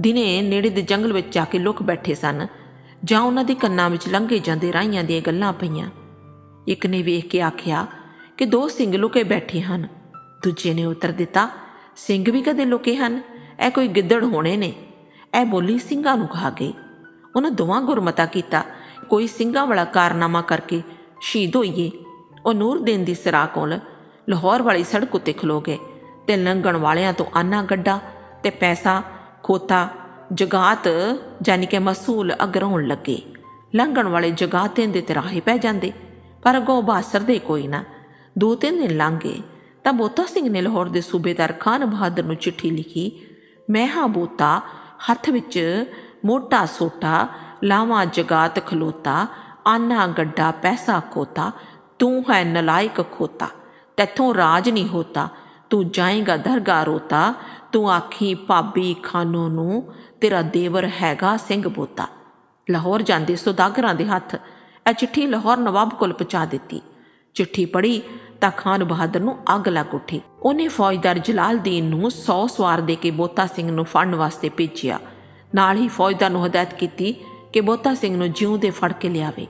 ਦਿਨੇ ਨੇੜੇ ਦੇ ਜੰਗਲ ਵਿੱਚ ਜਾ ਕੇ ਲੁਕ ਬੈਠੇ ਸਨ, ਜਾਂ ਉਹਨਾਂ ਦੇ ਕੰਨਾਂ ਵਿੱਚ ਲੰਘੇ ਜਾਂਦੇ ਰਾਈਆਂ ਦੀਆਂ ਗੱਲਾਂ ਪਈਆਂ। ਇੱਕ ਨੇ ਵੇਖ ਕੇ ਆਖਿਆ ਕਿ ਦੋ ਸਿੰਘ ਲੁਕੇ ਬੈਠੇ ਹਨ। ਦੂਜੇ ਨੇ ਉੱਤਰ ਦਿੱਤਾ, ਸਿੰਘ ਵੀ ਕਦੇ ਲੁਕੇ ਹਨ? ਇਹ ਕੋਈ ਗਿੱਦੜ ਹੋਣੇ ਨੇ। ਇਹ ਬੋਲੀ ਸਿੰਘਾਂ ਨੂੰ ਖਾ ਗਈ ਉਹਨਾਂ ਦੋਵਾਂ ਗੁਰਮਤਾ ਕੀਤਾ, ਕੋਈ ਸਿੰਘਾਂ ਵਾਲਾ ਕਾਰਨਾਮਾ ਕਰਕੇ ਸ਼ਹੀਦ ਹੋਈਏ। ਉਹ ਨੂਰਦੀਨ ਦੀ ਸਰਾ ਕੋਲ ਲਾਹੌਰ ਵਾਲੀ ਸੜਕ ਉੱਤੇ ਖਲੋ ਗਏ ਤੇ ਲੰਘਣ ਵਾਲਿਆਂ ਤੋਂ ਆਨਾ ਗੱਡਾ ਤੇ ਪੈਸਾ ਖੋਤਾ, ਜਗਾਤ ਜਾਨੀ ਕਿ ਮਸੂਲ ਅਗਰਾਉਣ ਲੱਗੇ। ਲੰਘਣ ਵਾਲੇ ਜਗਾਤ ਦੇ ਤੇ ਪੈ ਜਾਂਦੇ, ਪਰ ਅੱਗੋਂ ਬਾਸਰ ਕੋਈ ਨਾ। ਦੋ ਤਿੰਨ ਦਿਨ ਲੰਘ ਗਏ ਤਾਂ ਬੋਤਾ ਸਿੰਘ ਨੇ ਲਾਹੌਰ ਦੇ ਸੂਬੇਦਾਰ ਖਾਨ ਬਹਾਦਰ ਨੂੰ ਚਿੱਠੀ ਲਿਖੀ, ਮੈਂ ਹਾਂ ਬੋਤਾ, ਹੱਥ ਵਿੱਚ ਮੋਟਾ ਸੋਟਾ, ਲਾਵਾਂ ਜਗਾਤ ਖਲੋਤਾ, ਆਨਾ ਗੱਡਾ ਪੈਸਾ ਖੋਤਾ, ਤੂੰ ਹੈ ਨਲਾਇਕ ਖੋਤਾ, ਤੈਥੋਂ ਰਾਜ ਨਹੀਂ ਹੋਤਾ, ਤੂੰ ਜਾਏਗਾ ਦਰਗਾ ਰੋਤਾ ਤੂੰ ਆਖੀ, ਭਾਬੀ ਖਾਨੋ ਨੂੰ ਤੇਰਾ ਦੇਵਰ ਹੈਗਾ ਸਿੰਘ ਬੋਤਾ ਲਾਹੌਰ ਜਾਂਦੇ ਸੁਦਾਗਰਾਂ ਦੇ ਹੱਥ ਇਹ ਚਿੱਠੀ ਲਾਹੌਰ ਨਵਾਬ ਕੋਲ ਪਹੁੰਚਾ ਦਿੱਤੀ। ਚਿੱਠੀ ਪੜ੍ਹੀ ਤਾਂ ਖਾਨ ਬਹਾਦਰ ਨੂੰ ਅੱਗ ਲੱਗ ਉੱਠੀ। ਉਹਨੇ ਫੌਜਦਾਰ ਜਲਾਲਦੀਨ ਨੂੰ 100 ਸਵਾਰ ਦੇ ਕੇ ਬੋਤਾ ਸਿੰਘ ਨੂੰ ਫੜਨ ਵਾਸਤੇ ਭੇਜਿਆ। ਨਾਲ ਹੀ ਫੌਜਦਾਰ ਨੂੰ ਹਦਾਇਤ ਕੀਤੀ ਕਿ ਬੋਤਾ ਸਿੰਘ ਨੂੰ ਜਿਉਂ ਦੇ ਫੜ ਕੇ ਲਿਆਵੇ।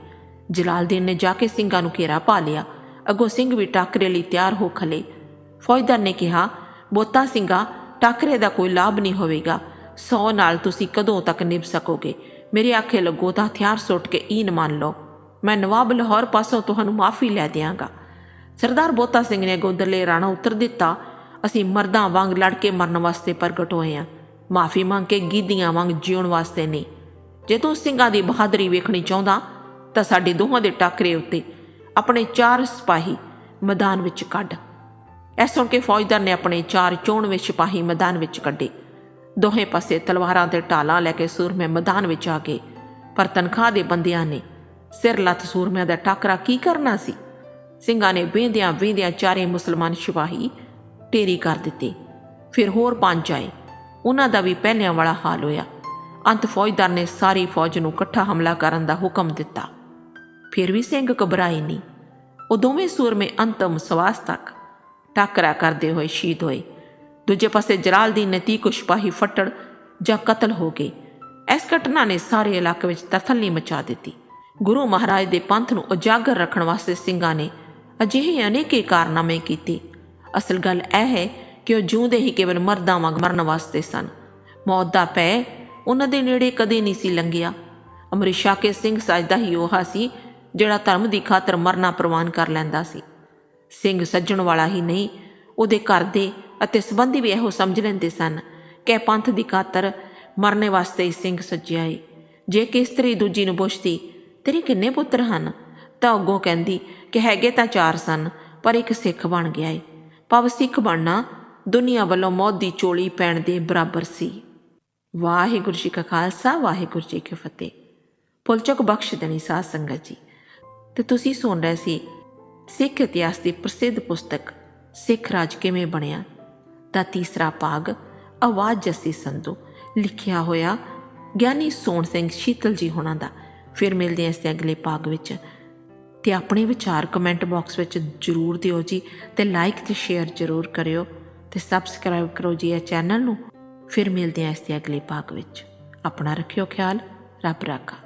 ਜਲਾਲਦੀਨ ਨੇ ਜਾ ਕੇ ਸਿੰਘਾਂ ਨੂੰ ਘੇਰਾ ਪਾ ਲਿਆ। ਅੱਗੋਂ ਸਿੰਘ ਵੀ ਟਾਕਰੇ ਲਈ ਤਿਆਰ ਹੋ ਖਲੇ। ਫੌਜਦਾਰ ਨੇ ਕਿਹਾ, ਬੋਤਾ ਸਿੰਘਾ ਟਾਕਰੇ ਦਾ ਕੋਈ ਲਾਭ ਨਹੀਂ ਹੋਵੇਗਾ। ਸੌ ਨਾਲ ਤੁਸੀਂ ਕਦੋਂ ਤੱਕ ਨਿਭ ਸਕੋਗੇ? ਮੇਰੇ ਆਖੇ ਲੱਗੋ ਤਾਂ ਹਥਿਆਰ ਸੁੱਟ ਕੇ ਈਨ ਮੰਨ ਲਓ। ਮੈਂ ਨਵਾਬ ਲਾਹੌਰ ਪਾਸੋਂ ਤੁਹਾਨੂੰ ਮਾਫੀ ਲੈ ਦਿਆਂਗਾ। ਸਰਦਾਰ ਬੋਤਾ ਸਿੰਘ ਨੇ ਗੋਦਰਲੇ ਰਾਣਾ ਉਤਰ ਦਿੱਤਾ। ਅਸੀਂ ਮਰਦਾਂ ਵਾਂਗ ਲੜ ਕੇ ਮਰਨ ਵਾਸਤੇ ਪ੍ਰਗਟ ਹੋਏ ਹਾਂ। ਮਾਫੀ ਮੰਗ ਕੇ ਗੀਦੀਆਂ ਵਾਂਗ ਜਿਉਣ ਵਾਸਤੇ ਨਹੀਂ। ਜੇ ਤੂੰ ਸਿੰਘਾਂ ਦੀ ਬਹਾਦਰੀ ਵੇਖਣੀ ਚਾਹੁੰਦਾ ਤਾਂ ਸਾਡੇ ਦੋਹਾਂ ਦੇ ਟਾਕਰੇ ਉੱਤੇ ਆਪਣੇ ਚਾਰ ਸਿਪਾਹੀ ਮੈਦਾਨ ਵਿੱਚ ਕੱਢ। ਇਹ ਸੁਣ ਕੇ ਫੌਜਦਾਰ ਨੇ ਆਪਣੇ ਚਾਰ ਚੋਣਵੇਂ ਸਿਪਾਹੀ ਮੈਦਾਨ ਵਿੱਚ ਕੱਢੇ। ਦੋਹੇ ਪਾਸੇ ਤਲਵਾਰਾਂ ਤੇ ਢਾਲਾਂ ਲੈ ਕੇ ਸੂਰਮੇ ਮੈਦਾਨ ਵਿੱਚ ਆ ਗਏ। ਪਰ ਤਨਖਾਹ ਦੇ ਬੰਦਿਆਂ ਨੇ ਸਿਰ ਲੱਤ ਸੂਰਮਿਆਂ ਦਾ ਟਾਕਰਾ ਕੀ ਕਰਨਾ ਸੀ? ਸਿੰਘਾਂ ਨੇ ਵੇਂਦਿਆਂ ਵੇਂਦਿਆਂ ਚਾਰੇ ਮੁਸਲਮਾਨ ਸਿਪਾਹੀ ਢੇਰੀ ਕਰ ਦਿੱਤੇ। ਫਿਰ ਹੋਰ ਪੰਜ ਆਏ। ਉਹਨਾਂ ਦਾ ਵੀ ਪਹਿਲਿਆਂ ਵਾਲਾ ਹਾਲ ਹੋਇਆ। ਅੰਤ ਫੌਜਦਾਰ ਨੇ ਸਾਰੀ ਫੌਜ ਨੂੰ ਇਕੱਠਾ ਹਮਲਾ ਕਰਨ ਦਾ ਹੁਕਮ ਦਿੱਤਾ। ਫਿਰ ਵੀ ਸਿੰਘ ਘਬਰਾਏ ਨਹੀਂ। ਉਹ ਦੋਵੇਂ ਸੂਰਮੇ ਅੰਤਮ ਸਵਾਸ ਤੱਕ ਟਾਕਰਾ ਕਰਦੇ ਹੋਏ ਸ਼ਹੀਦ ਹੋਏ। ਦੂਜੇ ਪਾਸੇ ਜਲਾਲਦੀਨ ਨੇ ਤੀਹ ਕੁ ਸਿਪਾਹੀ ਫੱਟੜ ਜਾਂ ਕਤਲ ਹੋ ਗਏ। ਇਸ ਘਟਨਾ ਨੇ ਸਾਰੇ ਇਲਾਕੇ ਵਿੱਚ ਤਰਥੱਲੀ ਮਚਾ ਦਿੱਤੀ। ਗੁਰੂ ਮਹਾਰਾਜ ਦੇ ਪੰਥ ਨੂੰ ਉਜਾਗਰ ਰੱਖਣ ਵਾਸਤੇ ਸਿੰਘਾਂ ਨੇ ਅਜਿਹੇ ਅਨੇਕੇ ਕਾਰਨਾਮੇ ਕੀਤੇ। ਅਸਲ ਗੱਲ ਇਹ ਹੈ ਕਿ ਉਹ ਜਿਉਂਦੇ ਹੀ ਕੇਵਲ ਮਰਦਾਂ ਵਾਂਗ ਮਰਨ ਵਾਸਤੇ ਸਨ। ਮੌਤ ਦਾ ਪੈ ਉਹਨਾਂ ਦੇ ਨੇੜੇ ਕਦੇ ਨਹੀਂ ਸੀ ਲੰਘਿਆ। ਅਮਰੀਸ਼ਾ ਕੇ ਸਿੰਘ ਸਜਦਾ ਹੀ ਉਹ ਸੀ ਜਿਹੜਾ ਧਰਮ ਦੀ ਖਾਤਰ ਮਰਨਾ ਪ੍ਰਵਾਨ ਕਰ ਲੈਂਦਾ ਸੀ। ਸਿੰਘ ਸੱਜਣ ਵਾਲਾ ਹੀ ਨਹੀਂ, ਉਹਦੇ ਘਰ ਦੇ ਅਤੇ ਸੰਬੰਧੀ ਵੀ ਇਹੋ ਸਮਝ ਲੈਂਦੇ ਸਨ। ਕਿ ਪੰਥ ਦੀ ਖਾਤਰ ਮਰਨੇ ਵਾਸਤੇ ਹੀ ਸਿੰਘ ਸੱਜਿਆ ਏ। ਜੇ ਕਿ ਇਸਤਰੀ ਦੂਜੀ ਨੂੰ ਪੁੱਛਦੀ, ਤੇਰੇ ਕਿੰਨੇ ਪੁੱਤਰ ਹਨ? ਤਾਂ ਅੱਗੋਂ ਕਹਿੰਦੀ, ਕਿ ਹੈਗੇ ਤਾਂ ਚਾਰ ਸਨ, ਪਰ ਇੱਕ ਸਿੱਖ ਬਣ ਗਿਆ ਏ। ਭਾਵ ਸਿੱਖ ਬਣਨਾ, ਦੁਨੀਆ ਵੱਲੋਂ ਮੌਤ ਦੀ ਚੋਲੀ ਪੈਣ ਦੇ ਬਰਾਬਰ ਸੀ। ਵਾਹਿਗੁਰੂ ਜੀ ਕਾ ਖਾਲਸਾ, ਵਾਹਿਗੁਰੂ ਜੀ ਕੀ ਫਤਿਹ। ਪੁਲਚਕ ਬਖਸ਼ ਦੇਣੀ ਸਾਧ ਸੰਗਤ ਜੀ। ਤੇ ਤੁਸੀਂ ਸੁਣ ਰਹੇ ਸੀ ਸਿੱਖ ਇਤਿਹਾਸ ਦੀ ਪ੍ਰਸਿੱਧ ਪੁਸਤਕ ਸਿੱਖ ਰਾਜ ਕਿਵੇਂ ਬਣਿਆ? ਦਾ ਤੀਸਰਾ ਭਾਗ ਆਵਾਜ਼ ਜੱਸੀ ਸੰਧੂ ਲਿਖਿਆ ਹੋਇਆ ਗਿਆਨੀ ਸੋਹਣ ਸਿੰਘ ਸ਼ੀਤਲ ਜੀ ਹੋਣਾ ਦਾ। ਫਿਰ ਮਿਲਦੇ ਹਾਂ ਇਸ ਦੇ ਅਗਲੇ ਭਾਗ ਵਿੱਚ। ਤੇ ਆਪਣੇ ਵਿਚਾਰ ਕਮੈਂਟ ਬਾਕਸ ਵਿੱਚ ਜਰੂਰ ਦਿਓ ਜੀ ਤੇ ਲਾਈਕ ਤੇ ਸ਼ੇਅਰ ਜਰੂਰ ਕਰਿਓ ਤੇ ਸਬਸਕ੍ਰਾਈਬ ਕਰੋ ਜੀ ਇਹ ਚੈਨਲ ਨੂੰ। ਫਿਰ ਮਿਲਦੇ ਹਾਂ ਇਸ ਦੇ ਅਗਲੇ ਭਾਗ ਵਿੱਚ। ਆਪਣਾ ਰੱਖਿਓ ਖਿਆਲ, ਰੱਬ ਰਾਖਾ।